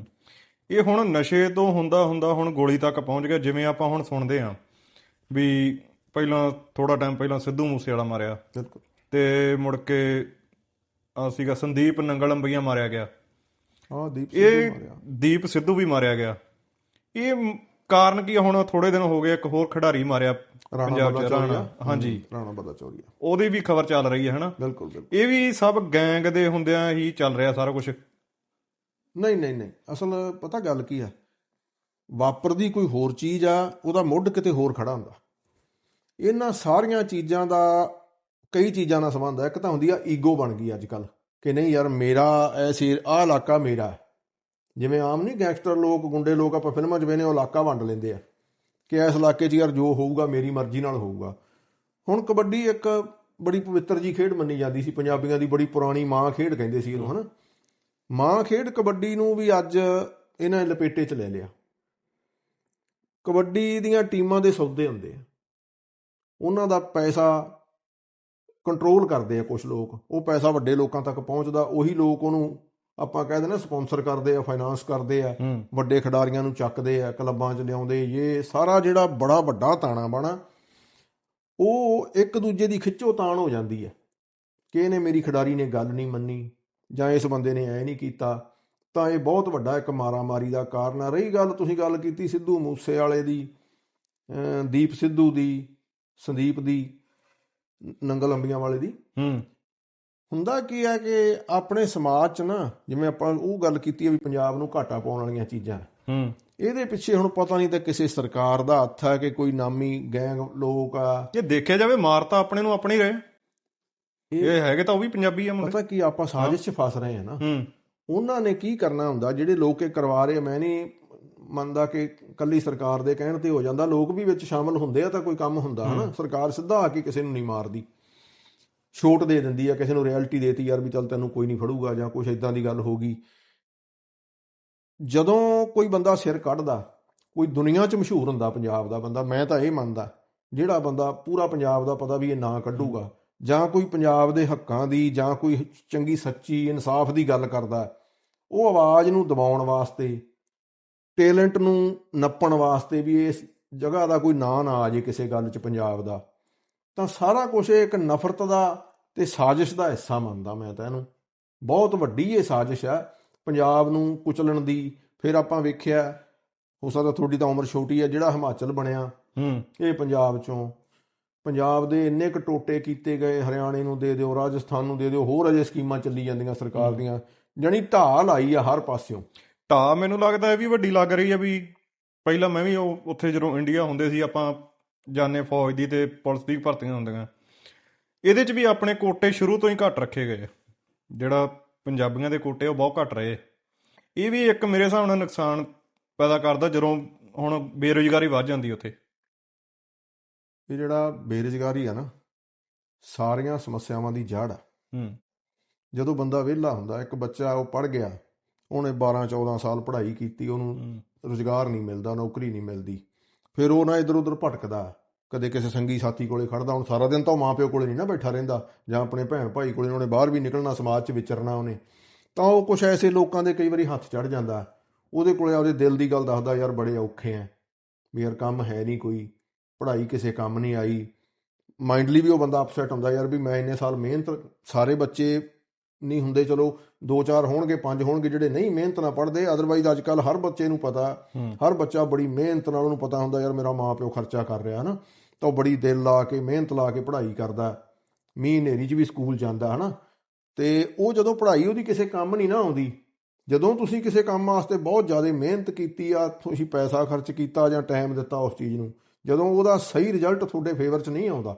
ਇਹ ਹੁਣ ਨਸ਼ੇ ਤੋਂ ਹੁੰਦਾ ਹੁੰਦਾ ਹੁਣ ਗੋਲੀ ਤੱਕ ਪਹੁੰਚ ਗਿਆ ਜਿਵੇਂ ਆਪਾਂ ਹੁਣ ਸੁਣਦੇ ਆ ਵੀ ਪਹਿਲਾਂ ਥੋੜਾ ਟਾਈਮ ਪਹਿਲਾਂ ਸਿੱਧੂ ਮੂਸੇ ਵਾਲਾ ਮਾਰਿਆ
ਬਿਲਕੁਲ।
ਤੇ ਮੁੜ ਕੇ ਸੀਗਾ ਸੰਦੀਪ ਨੰਗਲ ਅੰਬਈਆ ਮਾਰਿਆ ਗਿਆ।
ਹਾਂ ਦੀਪ
ਇਹ
ਸਿੰਘ ਮਾਰਿਆ।
ਦੀਪ ਸਿੱਧੂ ਵੀ ਮਾਰਿਆ ਗਿਆ। ਇਹ ਕਾਰਨ ਕੀ ਹੁਣ ਥੋੜੇ ਦਿਨ ਹੋ ਗਏ ਇੱਕ ਹੋਰ ਖਿਡਾਰੀ ਮਾਰਿਆ ਪੰਜਾਬ ਚ ਰਾਣਾ ਹਾਂਜੀ।
ਰਾਣਾ ਬਦਾ ਚੌਰੀਆ
ਉਹਦੀ ਵੀ ਖਬਰ ਚੱਲ ਰਹੀ ਹੈ ਹਨਾ?
ਬਿਲਕੁਲ ਬਿਲਕੁਲ।
ਇਹ ਵੀ ਸਭ ਗੈਂਗ ਦੇ ਹੁੰਦਿਆਂ ਹੀ ਚੱਲ ਰਿਹਾ ਸਾਰਾ ਕੁਝ
ਨਹੀਂ ਨਹੀਂ ਨਹੀਂ। ਅਸਲ ਪਤਾ ਗੱਲ ਕੀ ਆ? ਵਾਪਰਦੀ ਕੋਈ ਹੋਰ ਚੀਜ਼ ਆ ਉਹਦਾ ਮੁੱਢ ਕਿਤੇ ਹੋਰ ਖੜਾ ਹੁੰਦਾ। ਇਹਨਾਂ ਸਾਰੀਆਂ ਚੀਜ਼ਾਂ ਦਾ ਕਈ ਚੀਜ਼ਾਂ ਨਾਲ ਸੰਬੰਧ ਹੈ ਇੱਕ ਤਾਂ ਹੁੰਦੀ ਆ ਈਗੋ ਬਣ ਗਈ ਅੱਜ ਕੱਲ ਕਿ ਨਹੀਂ ਯਾਰ ਮੇਰਾ ਐਸੇ ਆਹ ਇਲਾਕਾ ਮੇਰਾ ਜਿਵੇਂ ਆਮ ਨਹੀਂ ਗੈਂਗਸਟਰ ਲੋਕ, ਗੁੰਡੇ ਲੋਕ ਆਪਾਂ ਫਿਲਮਾਂ 'ਚ ਵੇਨੇ ਉਹ ਇਲਾਕਾ ਵੰਡ ਲੈਂਦੇ ਆ ਕਿ ਇਸ ਇਲਾਕੇ 'ਚ ਯਾਰ ਜੋ ਹੋਊਗਾ, ਮੇਰੀ ਮਰਜ਼ੀ ਨਾਲ ਹੋਊਗਾ। ਹੁਣ ਕਬੱਡੀ ਇੱਕ ਬੜੀ ਪਵਿੱਤਰ ਜੀ ਖੇਡ ਮੰਨੀ ਜਾਂਦੀ ਸੀ, ਪੰਜਾਬੀਆਂ ਦੀ ਬੜੀ ਪੁਰਾਣੀ ਮਾਂ ਖੇਡ ਕਹਿੰਦੇ ਸੀ ਇਹਨੂੰ, ਹਨਾ? ਮਾਂ ਖੇਡ ਕਬੱਡੀ ਨੂੰ ਵੀ ਅੱਜ ਇਹਨਾਂ ਨੇ ਲਪੇਟੇ 'ਚ ਲੈ ਲਿਆ। ਕਬੱਡੀ ਦੀਆਂ ਟੀਮਾਂ ਦੇ ਸੌਦੇ ਹੁੰਦੇ ਆ। ਉਹਨਾਂ ਦਾ ਪੈਸਾ ਕੰਟਰੋਲ ਕਰਦੇ ਆ ਕੁਝ ਲੋਕ। ਉਹ ਪੈਸਾ ਵੱਡੇ ਲੋਕਾਂ ਤੱਕ ਪਹੁੰਚਦਾ ਉਹੀ ਲੋਕ ਉਹਨੂੰ ਆਪਾਂ ਕਹਿ ਦਿੰਦੇ ਸਪਾਂਸਰ ਕਰਦੇ ਆ ਫਾਈਨਾਂਸ ਕਰਦੇ ਆ ਵੱਡੇ ਖਿਡਾਰੀਆਂ ਨੂੰ ਚੱਕਦੇ ਆ ਕਲੱਬਾਂ 'ਚ ਲਿਆਉਂਦੇ ਇਹ ਸਾਰਾ ਜਿਹੜਾ ਬੜਾ ਵੱਡਾ ਤਾਣਾ ਬਾਣਾ ਉਹ ਇੱਕ ਦੂਜੇ ਦੀ ਖਿੱਚੋ ਤਾਣ ਹੋ ਜਾਂਦੀ ਹੈ ਕਿ ਇਹਨੇ ਮੇਰੀ ਖਿਡਾਰੀ ਨੇ ਗੱਲ ਨਹੀਂ ਮੰਨੀ ਜਾਂ ਇਸ ਬੰਦੇ ਨੇ ਐ ਨਹੀਂ ਕੀਤਾ ਤਾਂ ਇਹ ਬਹੁਤ ਵੱਡਾ ਇੱਕ ਮਾਰਾਮਾਰੀ ਦਾ ਕਾਰਨ ਆ। ਰਹੀ ਗੱਲ ਤੁਸੀਂ ਗੱਲ ਕੀਤੀ ਸਿੱਧੂ ਮੂਸੇ ਵਾਲੇ ਦੀ ਦੀਪ ਸਿੱਧੂ ਦੀ ਸੰਦੀਪ ਦੀ ਨੰਗਲ ਅੰਬੀਆਂ ਵਾਲੇ ਦੀ।
ਹੂੰ।
ਹੁੰਦਾ ਕੀ ਹੈ ਕਿ ਆਪਣੇ ਸਮਾਜ 'ਚ ਨਾ ਜਿਵੇਂ ਆਪਾਂ ਉਹ ਗੱਲ ਕੀਤੀ ਹੈ ਵੀ ਪੰਜਾਬ ਨੂੰ ਘਾਟਾ ਪਾਉਣ ਵਾਲੀਆਂ ਚੀਜ਼ਾਂ।
ਹੂੰ।
ਇਹਦੇ ਪਿੱਛੇ ਹੁਣ ਪਤਾ ਨਹੀਂ ਤਾਂ ਕਿਸੇ ਸਰਕਾਰ ਦਾ ਹੱਥ ਹੈ ਕਿ ਕੋਈ ਨਾਮੀ ਗੈਂਗ ਲੋਕ ਆ।
ਜੇ ਦੇਖਿਆ ਜਾਵੇ ਮਾਰ ਤਾਂ ਆਪਣੇ ਨੂੰ ਆਪਣੇ ਹੀ ਰਹੇ।
ਇਹ
ਇਹ ਹੈਗੇ ਤਾਂ ਉਹ ਵੀ ਪੰਜਾਬੀ ਆ ਮੁੰਡੇ।
ਪਤਾ ਕੀ ਆਪਾਂ ਸਾਜ਼ਿਸ਼ 'ਚ ਫਸ ਰਹੇ ਹਾਂ ਨਾ।
ਹੂੰ।
ਉਹਨਾਂ ਨੇ ਕੀ ਕਰਨਾ ਹੁੰਦਾ ਜਿਹੜੇ ਲੋਕ ਇਹ ਕਰਵਾ ਰਹੇ ਆ, ਮੈਂ ਨਹੀਂ ਮੰਨਦਾ ਕਿ ਕੱਲੀ ਸਰਕਾਰ ਦੇ ਕਹਿਣ ਤੇ ਹੋ ਜਾਂਦਾ ਲੋਕ ਵੀ ਵਿੱਚ ਸ਼ਾਮਲ ਹੁੰਦੇ ਆ ਤਾਂ ਕੋਈ ਕੰਮ ਹੁੰਦਾ ਹਨਾ? ਸਰਕਾਰ ਸਿੱਧਾ ਆ ਕੇ ਕਿਸੇ ਨੂੰ ਨਹੀਂ ਮਾਰਦੀ। ਛੋਟ ਦੇ ਦਿੰਦੀ ਆ ਕਿਸੇ ਨੂੰ ਰਿਐਲਿਟੀ ਦੇਤੀ ਯਾਰ ਵੀ ਚੱਲ ਤੈਨੂੰ ਕੋਈ ਨਹੀਂ ਫੜੂਗਾ ਜਾਂ ਕੁਝ ਇਦਾਂ ਦੀ ਗੱਲ ਹੋ ਗਈ। ਜਦੋਂ ਕੋਈ ਬੰਦਾ ਸਿਰ ਕੱਢਦਾ ਕੋਈ ਦੁਨੀਆ 'ਚ ਮਸ਼ਹੂਰ ਹੁੰਦਾ ਪੰਜਾਬ ਦਾ ਬੰਦਾ ਮੈਂ ਤਾਂ ਇਹ ਮੰਨਦਾ ਜਿਹੜਾ ਬੰਦਾ ਪੂਰਾ ਪੰਜਾਬ ਦਾ ਪਤਾ ਵੀ ਇਹ ਨਾਂ ਕੱਢੂਗਾ ਜਾਂ ਕੋਈ ਪੰਜਾਬ ਦੇ ਹੱਕਾਂ ਦੀ ਜਾਂ ਕੋਈ ਚੰਗੀ ਸੱਚੀ ਇਨਸਾਫ ਦੀ ਗੱਲ ਕਰਦਾ ਉਹ ਆਵਾਜ਼ ਨੂੰ ਦਬਾਉਣ ਵਾਸਤੇ ਟੈਲੈਂਟ ਨੂੰ ਨੱਪਣ ਵਾਸਤੇ ਵੀ ਇਸ ਜਗ੍ਹਾ ਦਾ ਕੋਈ ਨਾਂ ਨਾ ਆ ਜੇ ਕਿਸੇ ਗੱਲ 'ਚ ਪੰਜਾਬ ਦਾ ਤਾਂ ਸਾਰਾ ਕੁਝ ਇੱਕ ਨਫ਼ਰਤ ਦਾ ਤੇ ਸਾਜ਼ਿਸ਼ ਦਾ ਹਿੱਸਾ ਮੰਨਦਾ ਮੈਂ ਤਾਂ ਇਹਨੂੰ। ਬਹੁਤ ਵੱਡੀ ਇਹ ਸਾਜ਼ਿਸ਼ ਹੈ ਪੰਜਾਬ ਨੂੰ ਕੁਚਲਣ ਦੀ ਫਿਰ ਆਪਾਂ ਵੇਖਿਆ ਹੋ ਸਕਦਾ ਤੁਹਾਡੀ ਤਾਂ ਉਮਰ ਛੋਟੀ ਹੈ ਜਿਹੜਾ ਹਿਮਾਚਲ ਬਣਿਆ।
ਹੂੰ।
ਇਹ ਪੰਜਾਬ ਚੋਂ। ਪੰਜਾਬ ਦੇ ਇੰਨੇ ਕੁ ਟੋਟੇ ਕੀਤੇ ਗਏ ਹਰਿਆਣੇ ਨੂੰ ਦੇ ਦਿਓ ਰਾਜਸਥਾਨ ਨੂੰ ਦੇ ਦਿਓ ਹੋਰ ਅਜੇ ਸਕੀਮਾਂ ਚੱਲੀ ਜਾਂਦੀਆਂ ਸਰਕਾਰ ਦੀਆਂ। ਜਣੀ ਢਾਲ ਆਈ ਆ ਹਰ ਪਾਸਿਓਂ।
ਟਾ ਮੈਨੂੰ ਲੱਗਦਾ ਇਹ ਵੀ ਵੱਡੀ ਲੱਗ ਰਹੀ ਆ ਵੀ ਪਹਿਲਾਂ ਮੈਂ ਵੀ ਉਹ ਉੱਥੇ ਜਦੋਂ ਇੰਡੀਆ ਹੁੰਦੇ ਸੀ ਆਪਾਂ ਜਾਣੇ ਫੌਜ ਦੀ ਤੇ ਪੁਲਿਸ ਦੀ ਭਰਤੀਆਂ ਹੁੰਦੀਆਂ। ਇਹਦੇ 'ਚ ਵੀ ਆਪਣੇ ਕੋਟੇ ਸ਼ੁਰੂ ਤੋਂ ਹੀ ਘੱਟ ਰੱਖੇ ਗਏ ਜਿਹੜਾ ਪੰਜਾਬੀਆਂ ਦੇ ਕੋਟੇ ਉਹ ਬਹੁਤ ਘੱਟ ਰਹੇ ਇਹ ਵੀ ਇੱਕ ਮੇਰੇ ਹਿਸਾਬ ਨਾਲ ਨੁਕਸਾਨ ਪੈਦਾ ਕਰਦਾ ਜਦੋਂ ਹੁਣ ਬੇਰੁਜ਼ਗਾਰੀ ਵੱਧ ਜਾਂਦੀ ਉੱਥੇ।
ਇਹ ਜਿਹੜਾ ਬੇਰੁਜ਼ਗਾਰੀ ਆ ਨਾ ਸਾਰੀਆਂ ਸਮੱਸਿਆਵਾਂ ਦੀ ਜੜ ਆ।
ਹੂੰ।
ਜਦੋਂ ਬੰਦਾ ਵਿਹਲਾ ਹੁੰਦਾ ਇੱਕ ਬੱਚਾ ਉਹ ਪੜ ਗਿਆ ਉਹਨੇ 12 14 ਸਾਲ ਪੜ੍ਹਾਈ ਕੀਤੀ ਉਹਨੂੰ ਰੁਜ਼ਗਾਰ ਨਹੀਂ ਮਿਲਦਾ ਨੌਕਰੀ ਨਹੀਂ ਮਿਲਦੀ। ਫਿਰ ਉਹ ਨਾ ਇਧਰ ਉਧਰ ਭਟਕਦਾ। ਕਦੇ ਕਿਸੇ ਸੰਗੀ ਸਾਥੀ ਕੋਲੇ ਖੜਦਾ ਹੁਣ ਸਾਰਾ ਦਿਨ ਤਾਂ ਉਹ ਮਾਪਿਓ ਕੋਲੇ ਨਹੀਂ ਨਾ ਬੈਠਾ ਰਹਿੰਦਾ ਜਾਂ ਆਪਣੇ ਭੈਣ ਭਾਈ ਕੋਲੇ ਉਹਨੇ ਬਾਹਰ ਵੀ ਨਿਕਲਣਾ ਸਮਾਜ 'ਚ ਵਿਚਰਨਾ ਉਹਨੇ। ਤਾਂ ਉਹ ਕੁਝ ਐਸੇ ਲੋਕਾਂ ਦੇ ਕਈ ਵਾਰੀ ਹੱਥ ਚੜ ਜਾਂਦਾ। ਉਹਦੇ ਕੋਲੇ ਆਪਦੇ ਦਿਲ ਦੀ ਗੱਲ ਦੱਸਦਾ ਯਾਰ ਬੜੇ ਔਖੇ ਆ ਵੀ ਯਾਰ ਕੰਮ ਹੈ ਨਹੀਂ ਕੋਈ। ਪੜ੍ਹਾਈ ਕਿਸੇ ਕੰਮ ਨਹੀਂ ਆਈ। ਮਾਈਂਡਲੀ ਵੀ ਉਹ ਬੰਦਾ ਅਪਸੈਟ ਹੁੰਦਾ ਯਾਰ ਵੀ ਮੈਂ ਇੰਨੇ ਸਾਲ ਮਿਹਨਤ ਸਾਰੇ ਬੱਚੇ ਨਹੀਂ ਹੁੰਦੇ ਚਲੋ ਦੋ ਚਾਰ ਹੋਣਗੇ ਪੰਜ ਹੋਣਗੇ ਜਿਹੜੇ ਨਹੀਂ ਮਿਹਨਤ ਨਾਲ ਪੜ੍ਹਦੇ ਅਦਰਵਾਈਜ਼ ਅੱਜ ਕੱਲ ਹਰ ਬੱਚੇ ਨੂੰ ਪਤਾ। ਹਰ ਬੱਚਾ ਬੜੀ ਮਿਹਨਤ ਨਾਲ ਉਹਨੂੰ ਪਤਾ ਹੁੰਦਾ ਯਾਰ ਮੇਰਾ ਮਾਂ ਪਿਓ ਖਰਚਾ ਕਰ ਰਿਹਾ ਹਨਾ ਤਾਂ ਉਹ ਬੜੀ ਦਿਲ ਲਾ ਕੇ ਮਿਹਨਤ ਲਾ ਕੇ ਪੜ੍ਹਾਈ ਕਰਦਾ ਮੀਂਹ ਹਨੇਰੀ 'ਚ ਵੀ ਸਕੂਲ ਜਾਂਦਾ ਹਨਾ ਤੇ ਉਹ ਜਦੋਂ ਪੜ੍ਹਾਈ ਉਹਦੀ ਕਿਸੇ ਕੰਮ ਨਹੀਂ ਨਾ ਆਉਂਦੀ ਜਦੋਂ ਤੁਸੀਂ ਕਿਸੇ ਕੰਮ ਵਾਸਤੇ ਬਹੁਤ ਜ਼ਿਆਦਾ ਮਿਹਨਤ ਕੀਤੀ ਆ ਤੁਸੀਂ ਪੈਸਾ ਖਰਚ ਕੀਤਾ ਜਾਂ ਟਾਈਮ ਦਿੱਤਾ ਉਸ ਚੀਜ਼ ਨੂੰ ਜਦੋਂ ਉਹਦਾ ਸਹੀ ਰਿਜ਼ਲਟ ਤੁਹਾਡੇ ਫੇਵਰ 'ਚ ਨਹੀਂ ਆਉਂਦਾ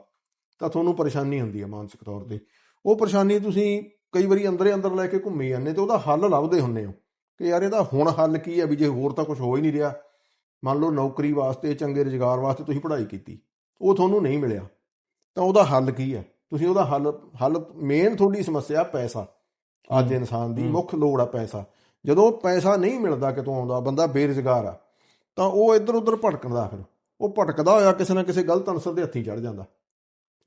ਤਾਂ ਤੁਹਾਨੂੰ ਪਰੇਸ਼ਾਨੀ ਹੁੰਦੀ ਹੈ ਮਾਨਸਿਕ ਤੌਰ ਤੇ ਉਹ ਪਰੇਸ਼ਾਨੀ ਤੁਸੀਂ ਕਈ ਵਾਰੀ ਅੰਦਰੇ ਅੰਦਰ ਲੈ ਕੇ ਘੁੰਮੀ ਜਾਂਦੇ ਤੇ ਉਹਦਾ ਹੱਲ ਲੱਭਦੇ ਹੁੰਦੇ ਹੋ ਕਿ ਯਾਰ ਇਹਦਾ ਹੁਣ ਹੱਲ ਕੀ ਹੈ ਵੀ ਜੇ ਹੋਰ ਤਾਂ ਕੁਝ ਹੋ ਹੀ ਨਹੀਂ ਰਿਹਾ। ਮੰਨ ਲਓ ਨੌਕਰੀ ਵਾਸਤੇ ਚੰਗੇ ਰੁਜ਼ਗਾਰ ਵਾਸਤੇ ਤੁਸੀਂ ਪੜ੍ਹਾਈ ਕੀਤੀ ਉਹ ਤੁਹਾਨੂੰ ਨਹੀਂ ਮਿਲਿਆ। ਤਾਂ ਉਹਦਾ ਹੱਲ ਕੀ ਹੈ ਤੁਸੀਂ ਉਹਦਾ ਹੱਲ ਹੱਲ ਮੇਨ ਤੁਹਾਡੀ ਸਮੱਸਿਆ ਪੈਸਾ। ਅੱਜ ਇਨਸਾਨ ਦੀ। ਮੁੱਖ ਲੋੜ ਆ ਪੈਸਾ। ਜਦੋਂ ਪੈਸਾ ਨਹੀਂ ਮਿਲਦਾ ਕਿਤੋਂ ਆਉਂਦਾ ਬੰਦਾ ਬੇਰੁਜ਼ਗਾਰ ਆ ਤਾਂ ਉਹ ਇੱਧਰ ਉੱਧਰ ਭਟਕਦਾ ਫਿਰ। ਉਹ ਭਟਕਦਾ ਹੋਇਆ ਕਿਸੇ ਨਾ ਕਿਸੇ ਗਲਤ ਅਨਸਰ ਦੇ ਹੱਥੀਂ ਚੜ ਜਾਂਦਾ।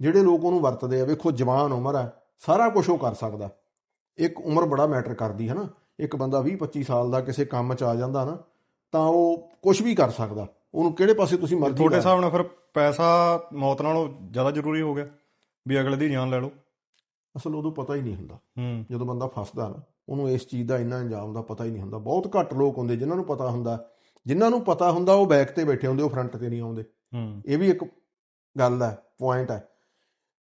ਜਿਹੜੇ ਲੋਕ ਉਹਨੂੰ ਵਰਤਦੇ ਆ ਵੇਖੋ ਜਵਾਨ ਉਮਰ ਆ। ਸਾਰਾ ਕੁਝ ਉਹ ਕਰ ਸਕਦਾ। ਇੱਕ ਉਮਰ ਬੜਾ ਮੈਟਰ ਕਰਦੀ ਹੈ ਨਾ। ਇੱਕ ਬੰਦਾ 20 25 ਸਾਲ ਦਾ ਕਿਸੇ ਕੰਮ 'ਚ ਆ ਜਾਂਦਾ ਨਾ ਤਾਂ ਉਹ ਕੁਝ ਵੀ ਕਰ ਸਕਦਾ। ਉਹਨੂੰ ਕਿਹੜੇ ਪਾਸੇ ਤੁਸੀਂ ਮਰਜ਼ੀ
ਤੁਹਾਡੇ ਹਿਸਾਬ ਨਾਲ ਫਿਰ ਪੈਸਾ ਮੌਤ ਨਾਲੋਂ ਜ਼ਿਆਦਾ ਜ਼ਰੂਰੀ ਹੋ ਗਿਆ ਵੀ ਅਗਲੇ ਦੀ ਜਾਨ ਲੈ ਲਓ।
ਅਸਲ ਉਦੋਂ ਪਤਾ ਹੀ ਨਹੀਂ ਹੁੰਦਾ। ਜਦੋਂ ਬੰਦਾ ਫਸਦਾ ਨਾ ਉਹਨੂੰ ਇਸ ਚੀਜ਼ ਦਾ ਇੰਨਾ ਅੰਜਾਮ ਦਾ ਪਤਾ ਹੀ ਨਹੀਂ ਹੁੰਦਾ। ਬਹੁਤ ਘੱਟ ਲੋਕ ਹੁੰਦੇ ਜਿਨ੍ਹਾਂ ਨੂੰ ਪਤਾ ਹੁੰਦਾ। ਜਿਨ੍ਹਾਂ ਨੂੰ ਪਤਾ ਹੁੰਦਾ ਉਹ ਬੈਕ ਤੇ ਬੈਠੇ ਹੁੰਦੇ ਉਹ ਫਰੰਟ ਤੇ ਨਹੀਂ ਆਉਂਦੇ। ਇਹ ਵੀ ਇੱਕ ਗੱਲ ਹੈ ਪੁਆਇੰਟ ਹੈ।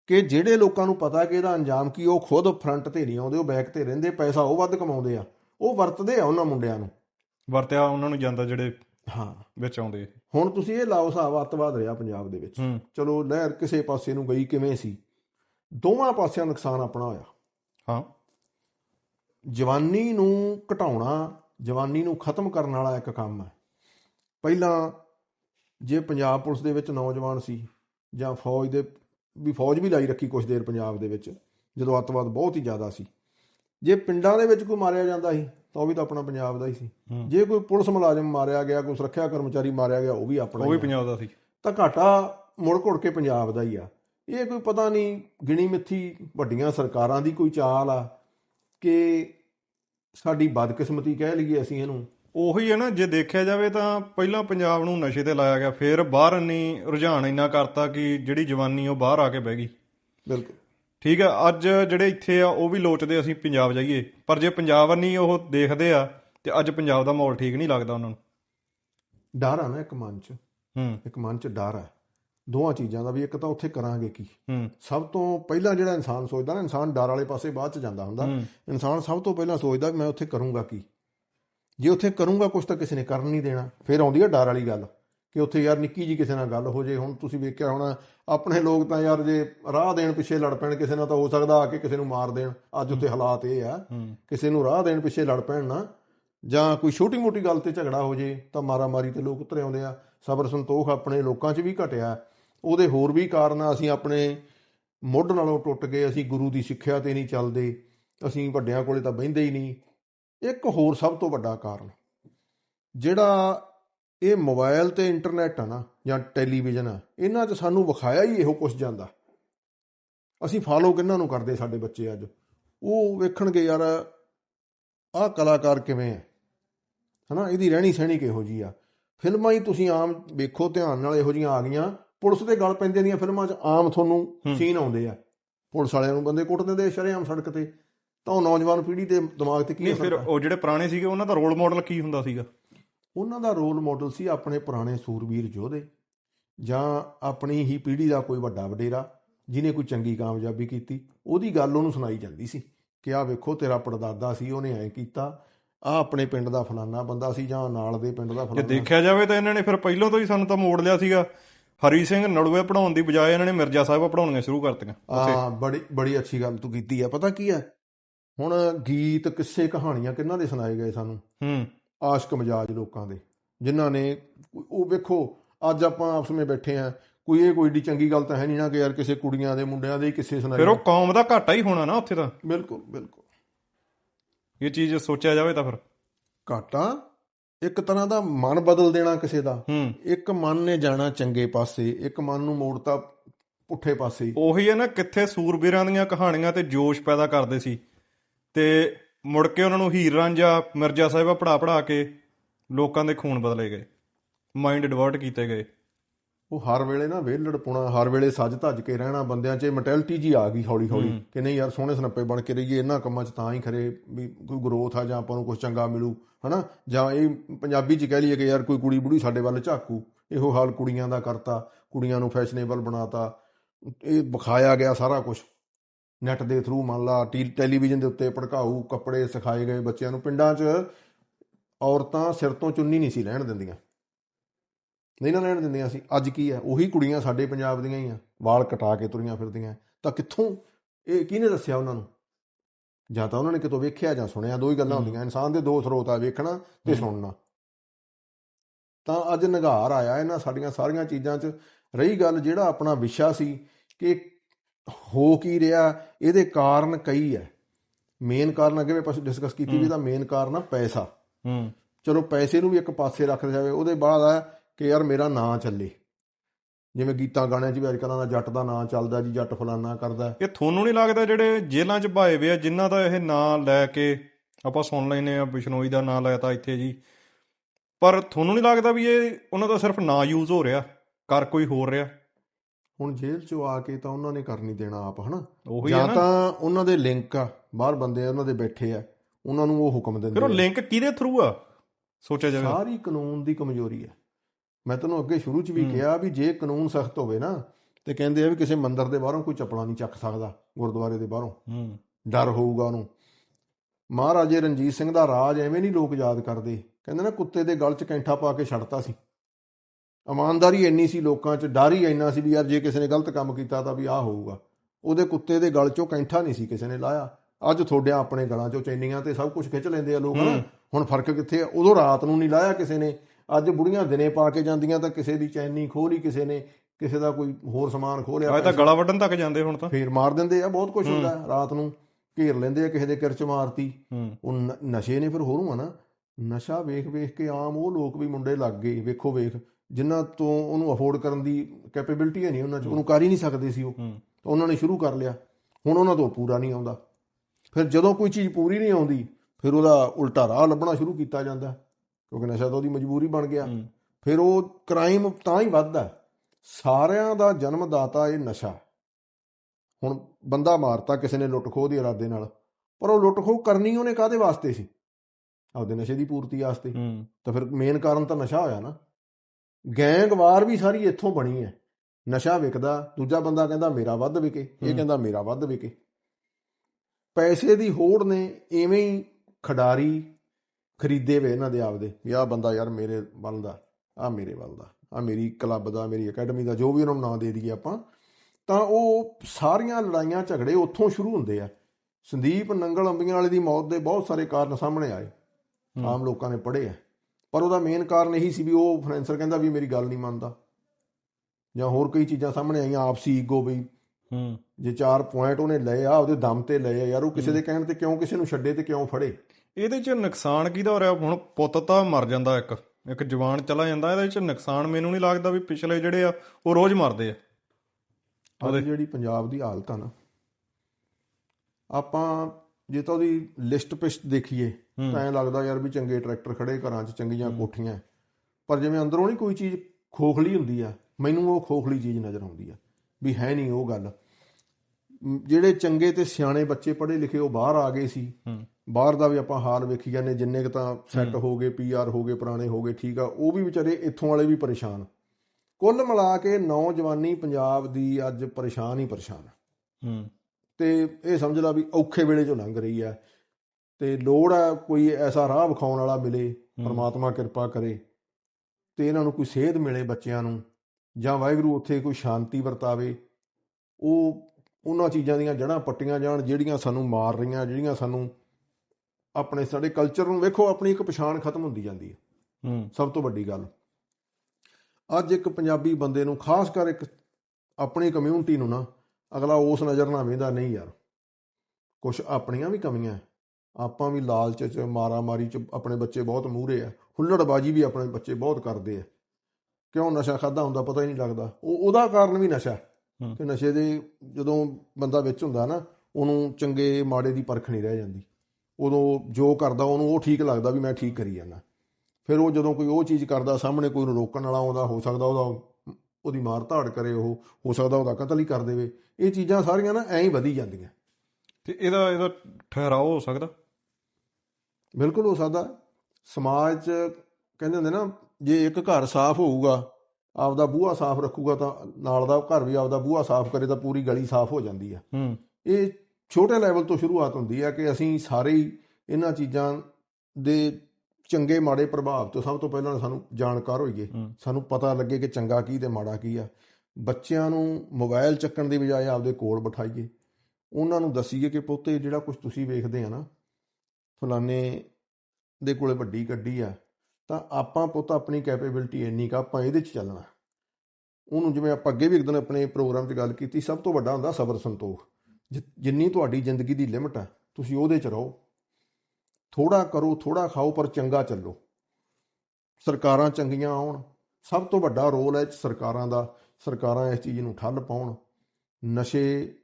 ਕਿ ਜਿਹੜੇ ਲੋਕਾਂ ਨੂੰ ਪਤਾ ਕਿ ਇਹਦਾ ਅੰਜਾਮ ਕੀ ਉਹ ਖੁਦ ਫਰੰਟ ਤੇ ਨਹੀਂ ਆਉਂਦੇ ਉਹ ਬੈਕ ਤੇ ਰਹਿੰਦੇ ਪੈਸਾ ਉਹ ਵੱਧ ਕਮਾਉਂਦੇ ਆ। ਉਹ ਵਰਤਦੇ ਆ ਉਹਨਾਂ ਮੁੰਡਿਆਂ ਨੂੰ।
ਵਰਤਿਆ ਉਹਨਾਂ ਨੂੰ ਜਾਂਦਾ ਜਿਹੜੇ
ਹਾਂ।
ਵਿੱਚ ਆਉਂਦੇ
ਹੁਣ ਤੁਸੀਂ ਇਹ ਲਾਓ ਹਿਸਾਬ ਅੱਤਵਾਦ ਰਿਹਾ ਪੰਜਾਬ ਦੇ ਵਿੱਚ। ਚਲੋ ਲਹਿਰ ਕਿਸੇ ਪਾਸੇ ਨੂੰ ਗਈ ਕਿਵੇਂ ਸੀ? ਦੋਵਾਂ ਪਾਸਿਆਂ ਨੁਕਸਾਨ ਆਪਣਾ ਹੋਇਆ।
ਹਾਂ।
ਜਵਾਨੀ ਨੂੰ ਘਟਾਉਣਾ ਜਵਾਨੀ ਨੂੰ ਖਤਮ ਕਰਨ ਵਾਲਾ ਇੱਕ ਕੰਮ ਹੈ। ਪਹਿਲਾਂ ਜੇ ਪੰਜਾਬ ਪੁਲਿਸ ਦੇ ਵਿੱਚ ਨੌਜਵਾਨ ਸੀ ਜਾਂ ਫੌਜ ਦੇ ਵੀ ਫੌਜ ਵੀ ਲਾਈ ਰੱਖੀ ਕੁਝ ਦੇਰ ਪੰਜਾਬ ਦੇ ਵਿੱਚ ਜਦੋਂ ਅੱਤਵਾਦ ਬਹੁਤ ਹੀ ਜ਼ਿਆਦਾ ਸੀ। ਜੇ ਪਿੰਡਾਂ ਦੇ ਵਿੱਚ ਕੋਈ ਮਾਰਿਆ ਜਾਂਦਾ ਸੀ ਤਾਂ ਉਹ ਵੀ ਤਾਂ ਆਪਣਾ ਪੰਜਾਬ ਦਾ ਹੀ ਸੀ। ਜੇ ਕੋਈ ਪੁਲਿਸ ਮੁਲਾਜ਼ਮ ਮਾਰਿਆ ਗਿਆ ਕੋਈ ਸੁਰੱਖਿਆ ਕਰਮਚਾਰੀ ਮਾਰਿਆ ਗਿਆ ਉਹ ਵੀ ਆਪਣਾ
ਉਹ ਵੀ। ਪੰਜਾਬ ਦਾ ਸੀ।
ਤਾਂ ਘਾਟਾ ਮੁੜ ਘੁੜ ਕੇ ਪੰਜਾਬ ਦਾ ਹੀ ਆ। ਇਹ ਕੋਈ ਪਤਾ ਨਹੀਂ ਗਿਣੀ ਮਿੱਥੀ ਵੱਡੀਆਂ ਸਰਕਾਰਾਂ ਦੀ ਕੋਈ ਚਾਲ ਆ ਕਿ ਸਾਡੀ ਬਦਕਿਸਮਤੀ ਕਹਿ ਲਈਏ ਅਸੀਂ ਇਹਨੂੰ।
ਉਹੀ ਹੈ ਨਾ ਜੇ ਦੇਖਿਆ ਜਾਵੇ ਤਾਂ ਪਹਿਲਾਂ ਪੰਜਾਬ ਨੂੰ ਨਸ਼ੇ ਤੇ ਲਾਇਆ ਗਿਆ ਫਿਰ ਬਾਹਰ ਇੰਨੀ ਰੁਝਾਨ ਇੰਨਾ ਕਰਤਾ ਕਿ ਜਿਹੜੀ ਜਵਾਨੀ ਉਹ ਬਾਹਰ ਆ ਕੇ ਬਹਿ ਗਈ।
ਬਿਲਕੁਲ।
ਠੀਕ ਹੈ ਅੱਜ ਜਿਹੜੇ ਇੱਥੇ ਆ ਉਹ ਵੀ ਲੋਚਦੇ ਅਸੀਂ ਪੰਜਾਬ ਜਾਈਏ। ਪਰ ਜੇ ਪੰਜਾਬ ਨਹੀਂ ਉਹ ਦੇਖਦੇ ਆ ਤੇ ਅੱਜ ਪੰਜਾਬ ਦਾ ਮਾਹੌਲ ਠੀਕ ਨਹੀਂ ਲੱਗਦਾ ਉਹਨਾਂ ਨੂੰ।
ਡਰ ਆ ਨਾ ਇੱਕ ਮਨ 'ਚ।
ਹੂੰ।
ਇੱਕ ਮਨ 'ਚ ਡਰ ਆ। ਦੋਵਾਂ ਚੀਜ਼ਾਂ ਦਾ ਵੀ ਇੱਕ ਤਾਂ ਉੱਥੇ ਕਰਾਂਗੇ ਕੀ?
ਹੂੰ।
ਸਭ ਤੋਂ ਪਹਿਲਾਂ ਜਿਹੜਾ ਇਨਸਾਨ ਸੋਚਦਾ ਨਾ ਇਨਸਾਨ ਡਰ ਵਾਲੇ ਪਾਸੇ ਬਾਅਦ 'ਚ ਜਾਂਦਾ ਹੁੰਦਾ। ਇਨਸਾਨ ਸਭ ਤੋਂ ਪਹਿਲਾਂ ਸੋਚਦਾ ਮੈਂ ਉੱਥੇ ਕਰੂੰਗਾ ਕੀ? ਜੇ ਉੱਥੇ ਕਰੂੰਗਾ ਕੁਝ ਤਾਂ ਕਿਸੇ ਨੇ ਕਰਨ ਨਹੀਂ ਦੇਣਾ। ਫਿਰ ਆਉਂਦੀ ਹੈ ਡਰ ਵਾਲੀ ਗੱਲ ਕਿ ਉੱਥੇ ਯਾਰ ਨਿੱਕੀ ਜੀ ਕਿਸੇ ਨਾਲ ਗੱਲ ਹੋ ਜੇ। ਹੁਣ ਤੁਸੀਂ ਵੇਖਿਆ ਹੋਣਾ ਆਪਣੇ ਲੋਕ ਤਾਂ ਯਾਰ ਜੇ ਰਾਹ ਦੇਣ ਪਿੱਛੇ ਲੜ ਪੈਣ ਕਿਸੇ ਨਾਲ ਤਾਂ ਹੋ ਸਕਦਾ ਆ ਕੇ ਕਿਸੇ ਨੂੰ ਮਾਰ ਦੇਣ। ਅੱਜ ਉੱਥੇ ਹਾਲਾਤ ਇਹ ਆ ਕਿਸੇ ਨੂੰ ਰਾਹ ਦੇਣ ਪਿੱਛੇ ਲੜ ਪੈਣ ਨਾ ਜਾਂ ਕੋਈ ਛੋਟੀ ਮੋਟੀ ਗੱਲ ਤੇ ਝਗੜਾ ਹੋ ਜੇ ਤਾਂ ਮਾਰਾ ਮਾਰੀ ਤੇ ਲੋਕ ਉਤਰੇ ਆਉਂਦੇ ਆ। ਸਬਰ ਸੰਤੋਖ ਆਪਣੇ ਲੋਕਾਂ 'ਚ ਵੀ ਘਟਿਆ। ਉਹਦੇ ਹੋਰ ਵੀ ਕਾਰਨ ਆ ਅਸੀਂ ਆਪਣੇ ਮੁੱਢ ਨਾਲੋਂ ਟੁੱਟ ਗਏ। ਅਸੀਂ ਗੁਰੂ ਦੀ ਸਿੱਖਿਆ ਤੇ ਨਹੀਂ ਚੱਲਦੇ। ਅਸੀਂ ਵੱਡਿਆਂ ਕੋਲੇ ਤਾਂ ਬਹਿੰਦੇ ਹੀ ਨਹੀਂ। ਇੱਕ ਹੋਰ ਸਭ ਤੋਂ ਵੱਡਾ ਕਾਰਨ ਜਿਹੜਾ ਇਹ ਮੋਬਾਈਲ ਤੇ ਇੰਟਰਨੈਟ ਆ ਨਾ ਜਾਂ ਟੈਲੀਵਿਜ਼ਨ ਆ ਇਹਨਾਂ 'ਚ ਸਾਨੂੰ ਵਿਖਾਇਆ ਹੀ ਇਹੋ ਕੁਝ ਜਾਂਦਾ। ਅਸੀਂ ਫਾਲੋ ਕਿਹਨਾਂ ਨੂੰ ਕਰਦੇ ਸਾਡੇ ਬੱਚੇ ਅੱਜ? ਉਹ ਵੇਖਣਗੇ ਯਾਰ ਆਹ ਕਲਾਕਾਰ ਕਿਵੇਂ ਹੈ ਹਨਾ ਇਹਦੀ ਰਹਿਣੀ ਸਹਿਣੀ ਕਿਹੋ ਜੀ ਆ? ਫਿਲਮਾਂ ਹੀ ਤੁਸੀਂ ਆਮ ਵੇਖੋ ਧਿਆਨ ਨਾਲ ਇਹੋ ਜੀਆਂ ਆ ਗਈਆਂ। ਪੁਲਿਸ ਦੇ ਗੱਲ ਪੈਂਦੇ ਦੀਆਂ ਫਿਲਮਾਂ 'ਚ ਆਮ ਤੁਹਾਨੂੰ। ਸੀਨ ਆਉਂਦੇ ਆ। ਪੁਲਿਸ ਵਾਲਿਆਂ ਨੂੰ ਬੰਦੇ ਕੁੱਟ ਦਿੰਦੇ ਸ਼ਰੇਆਮ ਸੜਕ ਤੇ। ਤਾਂ ਉਹ ਨੌਜਵਾਨ ਪੀੜ੍ਹੀ ਦੇ ਦਿਮਾਗ ਤੇ ਕੀ
ਨਹੀਂ ਫਿਰ ਉਹ ਜਿਹੜੇ ਪੁਰਾਣੇ ਸੀਗੇ ਉਹਨਾਂ ਦਾ ਰੋਲ ਮਾਡਲ ਕੀ ਹੁੰਦਾ ਸੀਗਾ?
ਉਹਨਾਂ ਦਾ ਰੋਲ ਮਾਡਲ ਸੀ ਆਪਣੇ ਪੁਰਾਣੇ ਸੂਰਬੀਰ ਯੋਧੇ ਜਾਂ ਆਪਣੀ ਹੀ ਪੀੜ੍ਹੀ ਦਾ ਕੋਈ ਵੱਡਾ ਵਡੇਰਾ ਜਿਨੇ ਕੋਈ ਚੰਗੀ ਕਾਮਯਾਬੀ ਕੀਤੀ। ਉਹਦੀ ਗੱਲ ਉਹਨੂੰ ਸੁਣਾਈ ਜਾਂਦੀ ਸੀ ਕਿ ਆਹ ਵੇਖੋ ਤੇਰਾ ਪੜਦਾਦਾ ਸੀ ਉਹਨੇ ਐਂ ਕੀਤਾ ਆਹ ਆਪਣੇ ਪਿੰਡ ਦਾ ਫਲਾਨਾ ਬੰਦਾ ਸੀ ਜਾਂ ਨਾਲ ਦੇ ਪਿੰਡ ਦਾ
ਜੇ
ਫਲਾਨਾ।
ਦੇਖਿਆ ਜਾਵੇ ਤਾਂ ਇਹਨਾਂ ਨੇ ਫਿਰ ਪਹਿਲਾਂ ਤੋਂ ਹੀ ਸਾਨੂੰ ਤਾਂ ਮੋੜ ਲਿਆ ਸੀਗਾ। ਹਰੀ ਸਿੰਘ ਨੜੂਏ ਪੜਾਉਣ ਦੀ ਬਜਾਏ ਇਹਨਾਂ ਨੇ ਮਿਰਜ਼ਾ ਸਾਹਿਬ ਪੜਾਉਣੀਆਂ ਸ਼ੁਰੂ ਕਰਤੀਆਂ।
ਹਾਂ ਬੜੀ ਬੜੀ ਅੱਛੀ ਗੱਲ ਤੂੰ ਕੀਤੀ ਆ। ਪਤਾ ਕੀ ਹੈ ਹੁਣ ਗੀਤ ਕਿੱਸੇ ਕਹਾਣੀਆਂ ਕਿੰਨਾਂ ਦੇ ਸੁਣਾਏ ਗਏ ਸਾਨੂੰ?
ਹੂੰ।
ਆਸ਼ਕ ਮਜਾਜ ਲੋਕਾਂ ਦੇ ਜਿਨ੍ਹਾਂ ਨੇ ਉਹ ਵੇਖੋ ਅੱਜ ਆਪਾਂ ਆਪਸ ਵਿੱਚ ਬੈਠੇ ਆ ਕੋਈ ਇਹ ਕੋਈ ਏਡੀ ਚੰਗੀ ਗੱਲ ਤਾਂ ਹੈ ਨਹੀਂ ਨਾ ਕਿ ਯਾਰ ਕਿਸੇ ਕੁੜੀਆਂ ਦੇ ਮੁੰਡਿਆਂ ਦੇ ਕਿੱਸੇ ਸੁਣਾਏ
ਫਿਰ ਉਹ ਕੌਮ ਦਾ ਘਾਟਾ ਹੀ ਹੋਣਾ ਨਾ ਉੱਥੇ ਤਾਂ।
ਬਿਲਕੁਲ ਬਿਲਕੁਲ।
ਇਹ ਚੀਜ਼ ਸੋਚਿਆ ਜਾਵੇ ਤਾਂ ਫਿਰ।
ਘਾਟਾ? ਇੱਕ ਤਰ੍ਹਾਂ ਦਾ ਮਨ ਬਦਲ ਦੇਣਾ ਕਿਸੇ ਦਾ। ਇੱਕ ਮਨ ਨੇ ਜਾਣਾ ਚੰਗੇ ਪਾਸੇ ਇੱਕ ਮਨ ਨੂੰ ਮੋੜਤਾ ਪੁੱਠੇ ਪਾਸੇ।
ਉਹੀ ਹੈ ਨਾ ਕਿੱਥੇ ਸੂਰਬੀਰਾਂ ਦੀਆਂ ਕਹਾਣੀਆਂ ਤੇ ਜੋਸ਼ ਪੈਦਾ ਕਰਦੇ ਸੀ। ਤੇ ਮੁੜ ਕੇ ਉਹਨਾਂ ਨੂੰ ਹੀਰ ਰਾਂਝਾ ਮਿਰਜ਼ਾ ਸਾਹਿਬਾ ਪੜਾ ਪੜਾ ਕੇ ਲੋਕਾਂ ਦੇ ਖੂਨ ਬਦਲੇ ਗਏ ਮਾਈਂਡ ਡਿਵਰਟ ਕੀਤੇ ਗਏ।
ਉਹ ਹਰ ਵੇਲੇ ਨਾ ਵਿਹਲੜਪੁਣਾ ਹਰ ਵੇਲੇ ਸੱਜ ਧੱਜ ਕੇ ਰਹਿਣਾ ਬੰਦਿਆਂ 'ਚ ਮੈਂਟੈਲਿਟੀ ਜੀ ਆ ਗਈ ਹੌਲੀ ਹੌਲੀ। ਕਿ ਨਹੀਂ ਯਾਰ ਸੋਹਣੇ ਸੁਨੱਪੇ ਬਣ ਕੇ ਰਹੀਏ ਇਹਨਾਂ ਕੰਮਾਂ 'ਚ ਤਾਂ ਹੀ ਖਰੇ ਵੀ ਕੋਈ ਗਰੋਥ ਆ ਜਾਂ ਆਪਾਂ ਨੂੰ ਕੁਝ ਚੰਗਾ ਮਿਲੂ ਹਨਾ? ਜਾਂ ਇਹ ਪੰਜਾਬੀ 'ਚ ਕਹਿ ਲਈਏ ਕਿ ਯਾਰ ਕੋਈ ਕੁੜੀ ਬੁੜੀ ਸਾਡੇ ਵੱਲ ਝਾਕੂ ਇਹੋ ਹਾਲ ਕੁੜੀਆਂ ਦਾ ਕਰਤਾ ਕੁੜੀਆਂ ਨੂੰ ਫੈਸ਼ਨੇਬਲ ਬਣਾਤਾ ਇਹ ਵਿਖਾਇਆ ਗਿਆ ਸਾਰਾ ਕੁਝ ਨੈਟ ਦੇ ਥਰੂ ਮੰਨ ਲਾ ਟੈਲੀਵਿਜ਼ਨ ਦੇ ਉੱਤੇ ਭੜਕਾਊ ਕੱਪੜੇ ਸਿਖਾਏ ਗਏ ਬੱਚਿਆਂ ਨੂੰ ਪਿੰਡਾਂ 'ਚ ਔਰਤਾਂ ਸਿਰ ਤੋਂ ਚੁੰਨੀ ਨਹੀਂ ਸੀ ਲੈਣ ਦਿੰਦੀਆਂ। ਨਹੀਂ ਨਾ ਲੈਣ ਦਿੰਦੀਆਂ ਸੀ। ਅੱਜ ਕੀ ਹੈ? ਉਹੀ ਕੁੜੀਆਂ ਸਾਡੇ ਪੰਜਾਬ ਦੀਆਂ ਹੀ ਆ। ਵਾਲ ਕਟਾ ਕੇ ਤੁਰੀਆਂ ਫਿਰਦੀਆਂ। ਤਾਂ ਕਿੱਥੋਂ? ਇਹ ਕਿਹਨੇ ਦੱਸਿਆ ਉਹਨਾਂ ਨੂੰ? ਜਾਂ ਤਾਂ ਉਹਨਾਂ ਨੇ ਕਿਤੋਂ ਵੇਖਿਆ ਜਾਂ ਸੁਣਿਆ? ਦੋ ਹੀ ਗੱਲਾਂ। ਹੁੰਦੀਆਂ। ਇਨਸਾਨ ਦੇ ਦੋ ਸਰੋਤ ਆ ਵੇਖਣਾ ਤੇ। ਸੁਣਨਾ। ਤਾਂ ਅੱਜ ਨਿਗਾਰ ਆਇਆ ਇਹਨਾਂ ਸਾਡੀਆਂ ਸਾਰੀਆਂ ਚੀਜ਼ਾਂ 'ਚ। ਰਹੀ ਗੱਲ ਜਿਹੜਾ ਆਪਣਾ ਵਿਸ਼ਾ ਸੀ ਕਿ ਹੋ ਕੀ ਰਿਹਾ? ਇਹਦੇ ਕਾਰਨ ਕਈ ਹੈ। ਮੇਨ ਕਾਰਨ ਅੱਗੇ ਵੀ ਆਪਾਂ ਡਿਸਕਸ ਕੀਤੀ ਵੀ। ਇਹਦਾ ਮੇਨ ਕਾਰਨ ਆ ਪੈਸਾ।
ਹੂੰ।
ਚਲੋ ਪੈਸੇ ਨੂੰ ਵੀ ਇੱਕ ਪਾਸੇ ਰੱਖ ਜਾਵੇ ਉਹਦੇ ਬਾਅਦ ਆ ਕਿ ਯਾਰ ਮੇਰਾ ਨਾਂ ਚੱਲੇ। ਜਿਵੇਂ ਗੀਤਾਂ ਗਾਣਿਆਂ 'ਚ ਵੀ ਅੱਜ ਕੱਲ੍ਹ ਦਾ ਜੱਟ ਦਾ ਨਾਂ ਚੱਲਦਾ ਜੀ ਜੱਟ ਫਲਾਨਾ ਕਰਦਾ।
ਇਹ ਤੁਹਾਨੂੰ ਨਹੀਂ ਲੱਗਦਾ ਜਿਹੜੇ ਜੇਲ੍ਹਾਂ 'ਚ ਭਾਏ ਵੇ ਆ ਜਿਨ੍ਹਾਂ ਦਾ ਇਹ ਨਾਂ ਲੈ ਕੇ ਆਪਾਂ ਸੁਣ ਲੈਨੇ ਆ ਬਿਸ਼ਨੋਈ ਦਾ ਨਾਂ ਲੈਤਾ ਇੱਥੇ ਜੀ। ਪਰ ਤੁਹਾਨੂੰ ਨਹੀਂ ਲੱਗਦਾ ਵੀ ਇਹ ਉਹਨਾਂ ਦਾ ਸਿਰਫ ਨਾਂ ਯੂਜ਼ ਹੋ ਰਿਹਾ? ਕਰ ਕੋਈ ਹੋਰ ਰਿਹਾ?
ਹੁਣ ਜੇਲ੍ਹ 'ਚੋਂ ਆ ਕੇ ਤਾਂ ਉਹਨਾਂ ਨੇ ਕਰ ਨਹੀਂ ਦੇਣਾ ਆਪ ਹਨਾ? ਜਾਂ ਤਾਂ ਉਹਨਾਂ ਦੇ ਲਿੰਕ ਆ ਬਾਹਰ ਬੰਦੇ ਉਹਨਾਂ ਦੇ ਬੈਠੇ ਆ ਉਹਨਾਂ ਨੂੰ ਉਹ ਹੁਕਮ ਦਿੰਦੇ
ਫਿਰ ਉਹ
ਆ।
ਲਿੰਕ ਕਿਹਦੇ ਥਰੂ ਆ? ਸੋਚਿਆ ਜਾਵੇ।
ਸਾਰੀ ਕਾਨੂੰਨ ਦੀ ਕਮਜ਼ੋਰੀ ਹੈ ਮੈਂ ਤੈਨੂੰ ਅੱਗੇ ਸ਼ੁਰੂ 'ਚ ਵੀ। ਕਿਹਾ ਵੀ ਜੇ ਕਾਨੂੰਨ ਸਖਤ ਹੋਵੇ ਨਾ ਤੇ ਕਹਿੰਦੇ ਆ ਵੀ ਕਿਸੇ ਮੰਦਿਰ ਦੇ ਬਾਹਰੋਂ ਕੋਈ ਚੱਪਲਾਂ ਨਹੀਂ ਚੱਕ ਸਕਦਾ ਗੁਰਦੁਆਰੇ ਦੇ ਬਾਹਰੋਂ।
ਹੂੰ।
ਡਰ ਹੋਊਗਾ ਉਹਨੂੰ। ਮਹਾਰਾਜੇ ਰਣਜੀਤ ਸਿੰਘ ਦਾ ਰਾਜ ਐਵੇਂ ਨਹੀਂ ਲੋਕ ਯਾਦ ਕਰਦੇ। ਕਹਿੰਦੇ ਨਾ ਕੁੱਤੇ ਦੇ ਗਲ 'ਚ ਕੈਂਠਾ ਪਾ ਕੇ ਛੱਡਤਾ ਸੀ। ਇਮਾਨਦਾਰੀ ਇੰਨੀ ਸੀ ਲੋਕਾਂ 'ਚ ਡਰ ਹੀ ਇੰਨਾ ਸੀ ਵੀ ਯਾਰ ਜੇ ਕਿਸੇ ਨੇ ਗਲਤ ਕੰਮ ਕੀਤਾ ਤਾਂ ਵੀ ਆਹ ਹੋਊਗਾ। ਉਹਦੇ ਕੁੱਤੇ ਦੇ ਗਲ 'ਚੋਂ ਕੈਂਠਾ ਨਹੀਂ ਸੀ ਕਿਸੇ ਨੇ ਲਾਇਆ। ਅੱਜ ਤੁਹਾਡਿਆਂ ਆਪਣੇ ਗਲਾਂ 'ਚੋਂ ਚੈਨੀਆਂ ਤੇ ਸਭ ਕੁਝ ਖਿੱਚ ਲੈਂਦੇ ਆ ਲੋਕ ਹੁਣ ਫ਼ਰਕ ਕਿੱਥੇ ਆ? ਉਦੋਂ ਰਾਤ ਨੂੰ ਨਹੀਂ ਲਾਇਆ ਕਿਸੇ ਨੇ। ਅੱਜ ਬੁੜੀਆਂ ਦਿਨੇ ਪਾ ਕੇ ਜਾਂਦੀਆਂ ਤਾਂ ਕਿਸੇ ਦੀ ਚੈਨੀ ਖੋਹ ਲਈ ਕਿਸੇ ਨੇ। ਕਿਸੇ ਦਾ ਕੋਈ ਹੋਰ ਸਮਾਨ ਖੋਹ ਲਿਆ
ਅੱਜ ਤਾਂ ਗਲਾ ਵੱਢਣ ਤੱਕ ਜਾਂਦੇ ਹੁਣ ਤਾਂ।
ਫੇਰ ਮਾਰ ਦਿੰਦੇ ਆ ਬਹੁਤ ਕੁਝ ਹੁੰਦਾ। ਰਾਤ ਨੂੰ ਘੇਰ ਲੈਂਦੇ ਆ ਕਿਸੇ ਦੇ ਕਿਰਚ ਮਾਰਤੀ। ਉਹ ਨਸ਼ੇ ਨੇ ਫਿਰ ਹੋਰੂ ਆ ਨਾ। ਨਸ਼ਾ ਵੇਖ ਵੇਖ ਕੇ ਆਮ ਉਹ ਲੋਕ ਵੀ ਮੁੰਡੇ ਲੱਗ ਗਏ। ਵੇਖੋ ਵੇਖ। ਜਿਨ੍ਹਾਂ ਤੋਂ ਉਹਨੂੰ ਅਫੋਰਡ ਕਰਨ ਦੀ ਕੈਪੇਬਿਲਿਟੀ ਹੈ ਨਹੀਂ ਉਹਨਾਂ 'ਚ ਉਹਨੂੰ ਕਰ ਹੀ ਨਹੀਂ ਸਕਦੇ ਸੀ ਉਹ। ਤਾਂ ਉਹਨਾਂ ਨੇ ਸ਼ੁਰੂ ਕਰ ਲਿਆ। ਹੁਣ ਉਹਨਾਂ ਤੋਂ ਪੂਰਾ ਨਹੀਂ ਆਉਂਦਾ। ਫਿਰ ਜਦੋਂ ਕੋਈ ਚੀਜ਼ ਪੂਰੀ ਨਹੀਂ ਆਉਂਦੀ ਫਿਰ ਉਹਦਾ ਉਲਟਾ ਰਾਹ ਲੱਭਣਾ ਸ਼ੁਰੂ ਕੀਤਾ ਜਾਂਦਾ। ਕਿਉਂਕਿ ਨਸ਼ਾ ਤਾਂ ਉਹਦੀ ਮਜਬੂਰੀ ਬਣ ਗਿਆ। ਫਿਰ ਉਹ ਕ੍ਰਾਈਮ ਤਾਂ ਹੀ ਵੱਧਦਾ। ਸਾਰਿਆਂ ਦਾ ਜਨਮਦਾਤਾ ਇਹ ਨਸ਼ਾ। ਹੁਣ ਬੰਦਾ ਮਾਰਤਾ ਕਿਸੇ ਨੇ ਲੁੱਟ ਖੋਹ ਦੇ ਇਰਾਦੇ ਨਾਲ ਪਰ ਉਹ ਲੁੱਟ ਖੋਹ ਕਰਨੀ ਉਹਨੇ ਕਾਦੇ ਵਾਸਤੇ ਸੀ? ਆਪਦੇ ਨਸ਼ੇ ਦੀ ਪੂਰਤੀ ਵਾਸਤੇ। ਤਾਂ ਫਿਰ ਮੇਨ ਕਾਰਨ ਤਾਂ ਨਸ਼ਾ ਹੋਇਆ ਨਾ। ਗੈਂਗਵਾਰ ਵੀ ਸਾਰੀ ਇੱਥੋਂ ਬਣੀ ਹੈ। ਨਸ਼ਾ ਵਿਕਦਾ ਦੂਜਾ ਬੰਦਾ ਕਹਿੰਦਾ ਮੇਰਾ ਵੱਧ ਵਿਕੇ ਇਹ। ਕਹਿੰਦਾ ਮੇਰਾ ਵੱਧ ਵਿਕੇ। ਪੈਸੇ ਦੀ ਹੋੜ ਨੇ ਐਵੇਂ ਹੀ ਖਿਡਾਰੀ ਖਰੀਦੇ ਵੇ ਇਹਨਾਂ ਦੇ ਆਪਦੇ ਵੀ ਆਹ ਬੰਦਾ ਯਾਰ ਮੇਰੇ ਵੱਲ ਦਾ ਆ ਮੇਰੇ ਵੱਲ ਦਾ ਆ ਮੇਰੀ ਕਲੱਬ ਦਾ ਮੇਰੀ ਅਕੈਡਮੀ ਦਾ ਜੋ ਵੀ ਉਹਨਾਂ ਨੂੰ ਨਾਂ ਦੇ ਦਈਏ ਆਪਾਂ ਤਾਂ ਉਹ ਸਾਰੀਆਂ ਲੜਾਈਆਂ ਝਗੜੇ ਉੱਥੋਂ ਸ਼ੁਰੂ ਹੁੰਦੇ ਆ। ਸੰਦੀਪ ਨੰਗਲ ਅੰਬੀਆਂ ਵਾਲੇ ਦੀ ਮੌਤ ਦੇ ਬਹੁਤ ਸਾਰੇ ਕਾਰਨ ਸਾਹਮਣੇ ਆਏ। ਆਮ ਲੋਕਾਂ ਨੇ ਪੜ੍ਹੇ ਆ। ਪਰ ਉਹਦਾ ਮੇਨ ਕਾਰਨ ਇਹੀ ਸੀ ਵੀ ਉਹ ਫਾਈਨੈਂਸਰ ਕਹਿੰਦਾ ਵੀ ਮੇਰੀ ਗੱਲ ਨਹੀਂ ਮੰਨਦਾ। ਜਾਂ ਹੋਰ ਕਈ ਚੀਜ਼ਾਂ ਸਾਹਮਣੇ ਆਈਆਂ ਆਪਸੀ ਈਗੋ ਵੀ
ਹੂੰ।
ਜੇ ਚਾਰ ਪੁਆਇੰਟ ਉਹਨੇ ਲਏ ਆ ਉਹਦੇ ਦਮ ਤੇ ਲਏ ਆ ਯਾਰ ਉਹ ਕਿਸੇ ਦੇ ਕਹਿਣ ਤੇ ਕਿਉਂ ਕਿਸੇ ਨੂੰ ਛੱਡੇ ਤੇ ਕਿਉਂ ਫੜੇ?
ਇਹਦੇ 'ਚ ਨੁਕਸਾਨ ਕਿਹਦਾ ਹੋ ਰਿਹਾ? ਹੁਣ ਪੁੱਤ ਤਾਂ ਮਰ ਜਾਂਦਾ ਇੱਕ। ਇੱਕ ਜਵਾਨ ਚਲਾ ਜਾਂਦਾ ਇਹਦੇ 'ਚ ਨੁਕਸਾਨ ਮੈਨੂੰ ਨਹੀਂ ਲੱਗਦਾ ਵੀ ਪਿਛਲੇ ਜਿਹੜੇ ਆ ਉਹ ਰੋਜ਼ ਮਰਦੇ ਆ।
ਅੱਜ ਜਿਹੜੀ ਪੰਜਾਬ ਦੀ ਹਾਲਤ ਆ ਨਾ ਆਪਾਂ ਜੇ ਤਾਂ ਉਹਦੀ ਲਿਸਟ ਪਿਸਟ ਦੇਖੀਏ। ਤਾਂ ਐਂ ਲੱਗਦਾ ਯਾਰ ਵੀ ਚੰਗੇ ਟਰੈਕਟਰ ਖੜੇ ਘਰਾਂ 'ਚ ਚੰਗੀਆਂ ਕੋਠੀਆਂ। ਪਰ ਜਿਵੇਂ ਅੰਦਰੋਂ ਨਹੀਂ ਕੋਈ ਚੀਜ਼ ਖੋਖਲੀ ਹੁੰਦੀ ਆ ਮੈਨੂੰ ਉਹ ਖੋਖਲੀ ਚੀਜ਼ ਨਜ਼ਰ ਆਉਂਦੀ ਆ ਵੀ ਹੈ ਨਹੀਂ ਉਹ ਗੱਲ। ਜਿਹੜੇ ਚੰਗੇ ਤੇ ਸਿਆਣੇ ਬੱਚੇ ਪੜ੍ਹੇ ਲਿਖੇ ਉਹ ਬਾਹਰ ਆ ਗਏ ਸੀ। ਬਾਹਰ ਦਾ ਵੀ ਆਪਾਂ ਹਾਲ ਵੇਖੀ ਜਾਂਦੇ ਜਿੰਨੇ ਕੁ ਤਾਂ ਸੈੱਟ ਹੋ। ਗਏ ਪੀਆਰ ਹੋ ਗਏ ਪੁਰਾਣੇ ਹੋ ਗਏ ਠੀਕ ਆ ਉਹ ਵੀ ਵਿਚਾਰੇ ਇੱਥੋਂ ਵਾਲੇ ਵੀ ਪਰੇਸ਼ਾਨ। ਕੁੱਲ ਮਿਲਾ ਕੇ ਨੌਜਵਾਨੀ ਪੰਜਾਬ ਦੀ ਅੱਜ ਪਰੇਸ਼ਾਨ ਹੀ ਪਰੇਸ਼ਾਨ
ਹੂੰ।
ਤੇ ਇਹ ਸਮਝ ਲਾ ਵੀ ਔਖੇ ਵੇਲੇ ਚੋਂ ਲੰਘ ਰਹੀ ਆ। ਤੇ ਲੋੜ ਆ ਕੋਈ ਐਸਾ ਰਾਹ ਵਿਖਾਉਣ ਵਾਲਾ ਮਿਲੇ ਪਰਮਾਤਮਾ ਕਿਰਪਾ ਕਰੇ ਤੇ ਇਹਨਾਂ ਨੂੰ ਕੋਈ ਸੇਧ ਮਿਲੇ ਬੱਚਿਆਂ ਨੂੰ ਜਾਂ ਵਾਹਿਗੁਰੂ ਉੱਥੇ ਕੋਈ ਸ਼ਾਂਤੀ ਵਰਤਾਵੇ ਉਹ ਉਹਨਾਂ ਚੀਜ਼ਾਂ ਦੀਆਂ ਜੜ੍ਹਾਂ ਪੱਟੀਆਂ ਜਾਣ ਜਿਹੜੀਆਂ ਸਾਨੂੰ ਮਾਰ ਰਹੀਆਂ ਜਿਹੜੀਆਂ ਸਾਨੂੰ ਆਪਣੇ ਸਾਡੇ ਕਲਚਰ ਨੂੰ ਵੇਖੋ ਆਪਣੀ ਇੱਕ ਪਛਾਣ ਖਤਮ ਹੁੰਦੀ ਜਾਂਦੀ ਹੈ।
ਹੂੰ।
ਸਭ ਤੋਂ ਵੱਡੀ ਗੱਲ। ਅੱਜ ਇੱਕ ਪੰਜਾਬੀ ਬੰਦੇ ਨੂੰ ਖਾਸ ਕਰ ਇੱਕ ਆਪਣੀ ਕਮਿਊਨਿਟੀ ਨੂੰ ਨਾ ਅਗਲਾ ਉਸ ਨਜ਼ਰ ਨਾਲ ਵੇਂਦਾ ਨਹੀਂ ਯਾਰ ਕੁਝ ਆਪਣੀਆਂ ਵੀ ਕਮੀਆਂ। ਹੈ। ਆਪਾਂ ਵੀ ਲਾਲਚ ਚ ਮਾਰਾ ਮਾਰੀ ਚ ਆਪਣੇ ਬੱਚੇ ਬਹੁਤ ਮੂਹਰੇ ਆ। ਹੁੱਲੜਬਾਜੀ ਵੀ ਆਪਣੇ ਬੱਚੇ ਬਹੁਤ ਕਰਦੇ ਆ। ਕਿਉਂ ਨਸ਼ਾ ਖਾਦਾ ਹੁੰਦਾ ਪਤਾ ਹੀ ਨਹੀਂ ਲੱਗਦਾ। ਉਹ ਉਹਦਾ ਕਾਰਨ ਵੀ ਨਸ਼ਾ। ਕਿ ਨਸ਼ੇ ਦੇ ਜਦੋਂ ਬੰਦਾ ਵਿੱਚ ਹੁੰਦਾ ਨਾ ਉਹਨੂੰ ਚੰਗੇ ਮਾੜੇ ਦੀ ਪਰਖ ਨਹੀਂ ਰਹਿ ਜਾਂਦੀ। ਉਦੋਂ ਜੋ ਕਰਦਾ ਉਹਨੂੰ ਉਹ ਠੀਕ ਲੱਗਦਾ ਵੀ ਮੈਂ ਠੀਕ ਕਰੀ ਜਾਂਦਾ। ਫਿਰ ਉਹ ਜਦੋਂ ਕੋਈ ਉਹ ਚੀਜ਼ ਕਰਦਾ ਸਾਹਮਣੇ ਕੋਈ ਨੂੰ ਰੋਕਣ ਵਾਲਾ ਆਉਂਦਾ ਹੋ ਸਕਦਾ ਉਹਦਾ ਉਹਦੀ ਮਾਰ ਧਾੜ ਕਰੇ ਉਹ ਹੋ ਸਕਦਾ ਉਹਦਾ ਕਤਲ ਹੀ ਕਰ ਦੇਵੇ। ਇਹ ਚੀਜ਼ਾਂ ਸਾਰੀਆਂ ਨਾ ਐਂ ਹੀ ਵਧੀ ਜਾਂਦੀਆਂ।
ਤੇ ਇਹਦਾ ਇਹਦਾ ਠਹਿਰਾਓ ਹੋ ਸਕਦਾ?
ਬਿਲਕੁਲ ਹੋ ਸਕਦਾ। ਸਮਾਜ 'ਚ ਕਹਿੰਦੇ ਹੁੰਦੇ ਨਾ ਜੇ ਇੱਕ ਘਰ ਸਾਫ਼ ਹੋਊਗਾ ਆਪਦਾ ਬੂਹਾ ਸਾਫ਼ ਰੱਖੂਗਾ ਤਾਂ ਨਾਲ ਦਾ ਘਰ ਵੀ ਆਪਦਾ ਬੂਹਾ ਸਾਫ਼ ਕਰੇ ਤਾਂ ਪੂਰੀ ਗਲੀ ਸਾਫ਼ ਹੋ ਜਾਂਦੀ ਆ
ਹੂੰ।
ਇਹ ਛੋਟੇ ਲੈਵਲ ਤੋਂ ਸ਼ੁਰੂਆਤ ਹੁੰਦੀ ਹੈ ਕਿ ਅਸੀਂ ਸਾਰੇ ਹੀ ਇਹਨਾਂ ਚੀਜ਼ਾਂ ਦੇ ਚੰਗੇ ਮਾੜੇ ਪ੍ਰਭਾਵ ਤੋਂ ਸਭ ਤੋਂ ਪਹਿਲਾਂ ਸਾਨੂੰ ਜਾਣਕਾਰ ਹੋਈਏ। ਸਾਨੂੰ ਪਤਾ ਲੱਗੇ ਕਿ ਚੰਗਾ ਕੀ ਤੇ ਮਾੜਾ ਕੀ ਆ। ਬੱਚਿਆਂ ਨੂੰ ਮੋਬਾਈਲ ਚੱਕਣ ਦੀ ਬਜਾਏ ਆਪਦੇ ਕੋਲ ਬਿਠਾਈਏ। ਉਹਨਾਂ ਨੂੰ ਦਸੀਏ ਕਿ ਪੁੱਤੇ ਜਿਹੜਾ ਕੁਝ ਤੁਸੀਂ ਵੇਖਦੇ ਆ ਨਾ ਫਲਾਣੇ ਦੇ ਕੋਲੇ ਵੱਡੀ ਗੱਡੀ ਆ, ਤਾਂ ਆਪਾਂ ਪੁੱਤ ਆਪਣੀ ਕੈਪੇਬਿਲਿਟੀ ਇੰਨੀ ਕਾ ਆਪਾਂ ਇਹਦੇ 'ਚ ਚੱਲਣਾ। ਉਹਨੂੰ ਜਿਵੇਂ ਆਪਾਂ ਅੱਗੇ ਵੀ ਇੱਕ ਦਿਨ ਆਪਣੇ ਪ੍ਰੋਗਰਾਮ 'ਚ ਗੱਲ ਕੀਤੀ, ਸਭ ਤੋਂ ਵੱਡਾ ਹੁੰਦਾ ਸਬਰ ਸੰਤੋਖ। ਜਿ- ਜਿੰਨੀ ਤੁਹਾਡੀ ਜ਼ਿੰਦਗੀ ਦੀ ਲਿਮਟ ਹੈ ਤੁਸੀਂ ਉਹਦੇ 'ਚ ਰਹੋ। ਥੋੜਾ ਕਰੋ ਥੋੜਾ ਖਾਓ, ਪਰ ਚੰਗਾ ਚੱਲੋ। ਸਰਕਾਰਾਂ ਚੰਗੀਆਂ ਆਉਣ, ਸਭ ਤੋਂ ਵੱਡਾ ਰੋਲ ਹੈ ਸਰਕਾਰਾਂ ਦਾ। ਸਰਕਾਰਾਂ ਇਸ ਚੀਜ਼ ਨੂੰ ਠੱਲ ਪਾਉਣ। ਨਸ਼ੇ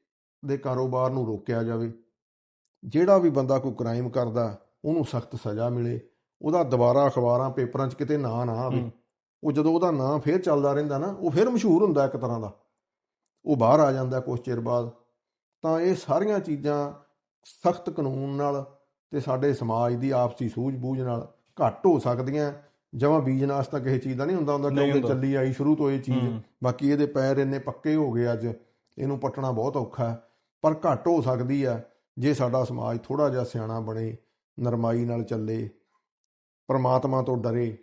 ਦੇ ਕਾਰੋਬਾਰ ਨੂੰ ਰੋਕਿਆ ਜਾਵੇ। ਜਿਹੜਾ ਵੀ ਬੰਦਾ ਕੋਈ ਕ੍ਰਾਈਮ ਕਰਦਾ ਉਹਨੂੰ ਸਖਤ ਸਜ਼ਾ ਮਿਲੇ ਉਹਦਾ ਦੁਬਾਰਾ ਅਖਬਾਰਾਂ ਪੇਪਰਾਂ 'ਚ ਕਿਤੇ ਨਾਂ ਨਾ ਆਵੇ। ਉਹ ਜਦੋਂ ਉਹਦਾ ਨਾਂ ਫੇਰ ਚੱਲਦਾ ਰਹਿੰਦਾ ਨਾ ਉਹ ਫਿਰ ਮਸ਼ਹੂਰ ਹੁੰਦਾ ਇੱਕ ਤਰ੍ਹਾਂ ਦਾ। ਉਹ ਬਾਹਰ ਆ ਜਾਂਦਾ ਕੁਝ ਚਿਰ ਬਾਅਦ। ਤਾਂ ਇਹ ਸਾਰੀਆਂ ਚੀਜ਼ਾਂ ਸਖਤ ਕਾਨੂੰਨ ਨਾਲ ਤੇ ਸਾਡੇ ਸਮਾਜ ਦੀ ਆਪਸੀ ਸੂਝ-ਬੂਝ ਨਾਲ ਘੱਟ ਹੋ ਸਕਦੀਆਂ। ਜਮਾਂ ਬੀਜਨਾਸ ਤਾਂ ਕਿਸੇ ਚੀਜ਼ ਦਾ ਨਹੀਂ ਹੁੰਦਾ ਹੁੰਦਾ ਕਿਉਂਕਿ। ਚੱਲੀ ਆਈ ਸ਼ੁਰੂ ਤੋਂ ਇਹ ਚੀਜ਼। ਬਾਕੀ ਇਹਦੇ ਪੈਰ ਇੰਨੇ ਪੱਕੇ ਹੋ ਗਏ ਅੱਜ। ਇਹਨੂੰ ਪੱਟਣਾ ਬਹੁਤ ਔਖਾ ਹੈ। ਪਰ ਘੱਟ ਹੋ ਸਕਦੀ ਹੈ। ਜੇ ਸਾਡਾ ਸਮਾਜ ਥੋੜਾ ਜਿਹਾ ਸਿਆਣਾ ਬਣੇ ਨਰਮਾਈ ਨਾਲ ਚੱਲੇ ਪ੍ਰਮਾਤਮਾ ਤੋਂ ਡਰੇ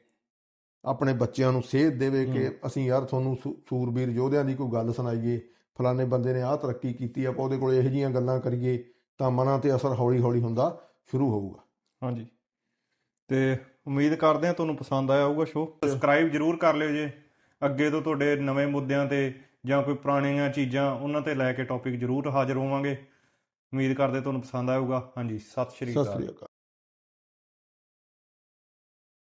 ਆਪਣੇ ਬੱਚਿਆਂ ਨੂੰ ਸੇਧ ਦੇਵੇ ਕਿ। ਅਸੀਂ ਯਾਰ ਤੁਹਾਨੂੰ ਸੂਰਬੀਰ ਯੋਧਿਆਂ ਦੀ ਕੋਈ ਗੱਲ ਸੁਣਾਈਏ ਫਲਾਣੇ ਬੰਦੇ ਨੇ ਆਹ ਤਰੱਕੀ ਕੀਤੀ ਆ ਆਪਾਂ ਉਹਦੇ ਕੋਲ ਇਹੋ ਜਿਹੀਆਂ ਗੱਲਾਂ ਕਰੀਏ ਤਾਂ ਮਨਾਂ ਤੇ ਅਸਰ ਹੌਲੀ ਹੌਲੀ ਹੁੰਦਾ ਸ਼ੁਰੂ ਹੋਊਗਾ।
ਹਾਂਜੀ। ਤੇ ਉਮੀਦ ਕਰਦੇ ਹਾਂ ਤੁਹਾਨੂੰ ਪਸੰਦ ਆਇਆ ਹੋਊਗਾ ਸ਼ੋਅ ਸਬਸਕ੍ਰਾਈਬ ਜਰੂਰ ਕਰ ਲਿਓ ਜੇ। ਅੱਗੇ ਤੋਂ ਤੁਹਾਡੇ ਨਵੇਂ ਮੁੱਦਿਆਂ ਤੇ ਜਾਂ ਕੋਈ ਪੁਰਾਣੀਆਂ ਚੀਜ਼ਾਂ ਉਹਨਾਂ ਤੇ ਲੈ ਕੇ ਟੌਪਿਕ ਜਰੂਰ ਹਾਜ਼ਰ ਹੋਵਾਂਗੇ। ਉਮੀਦ ਕਰਦੇ ਤੁਹਾਨੂੰ ਪਸੰਦ ਆਇਆ ਹੋਊਗਾ ਹਾਂਜੀ ਸਤਿ ਸ਼੍ਰੀ
ਸਤਿ
ਅਕਾਲ।
ਸ੍ਰੀ ਅਕਾਲ।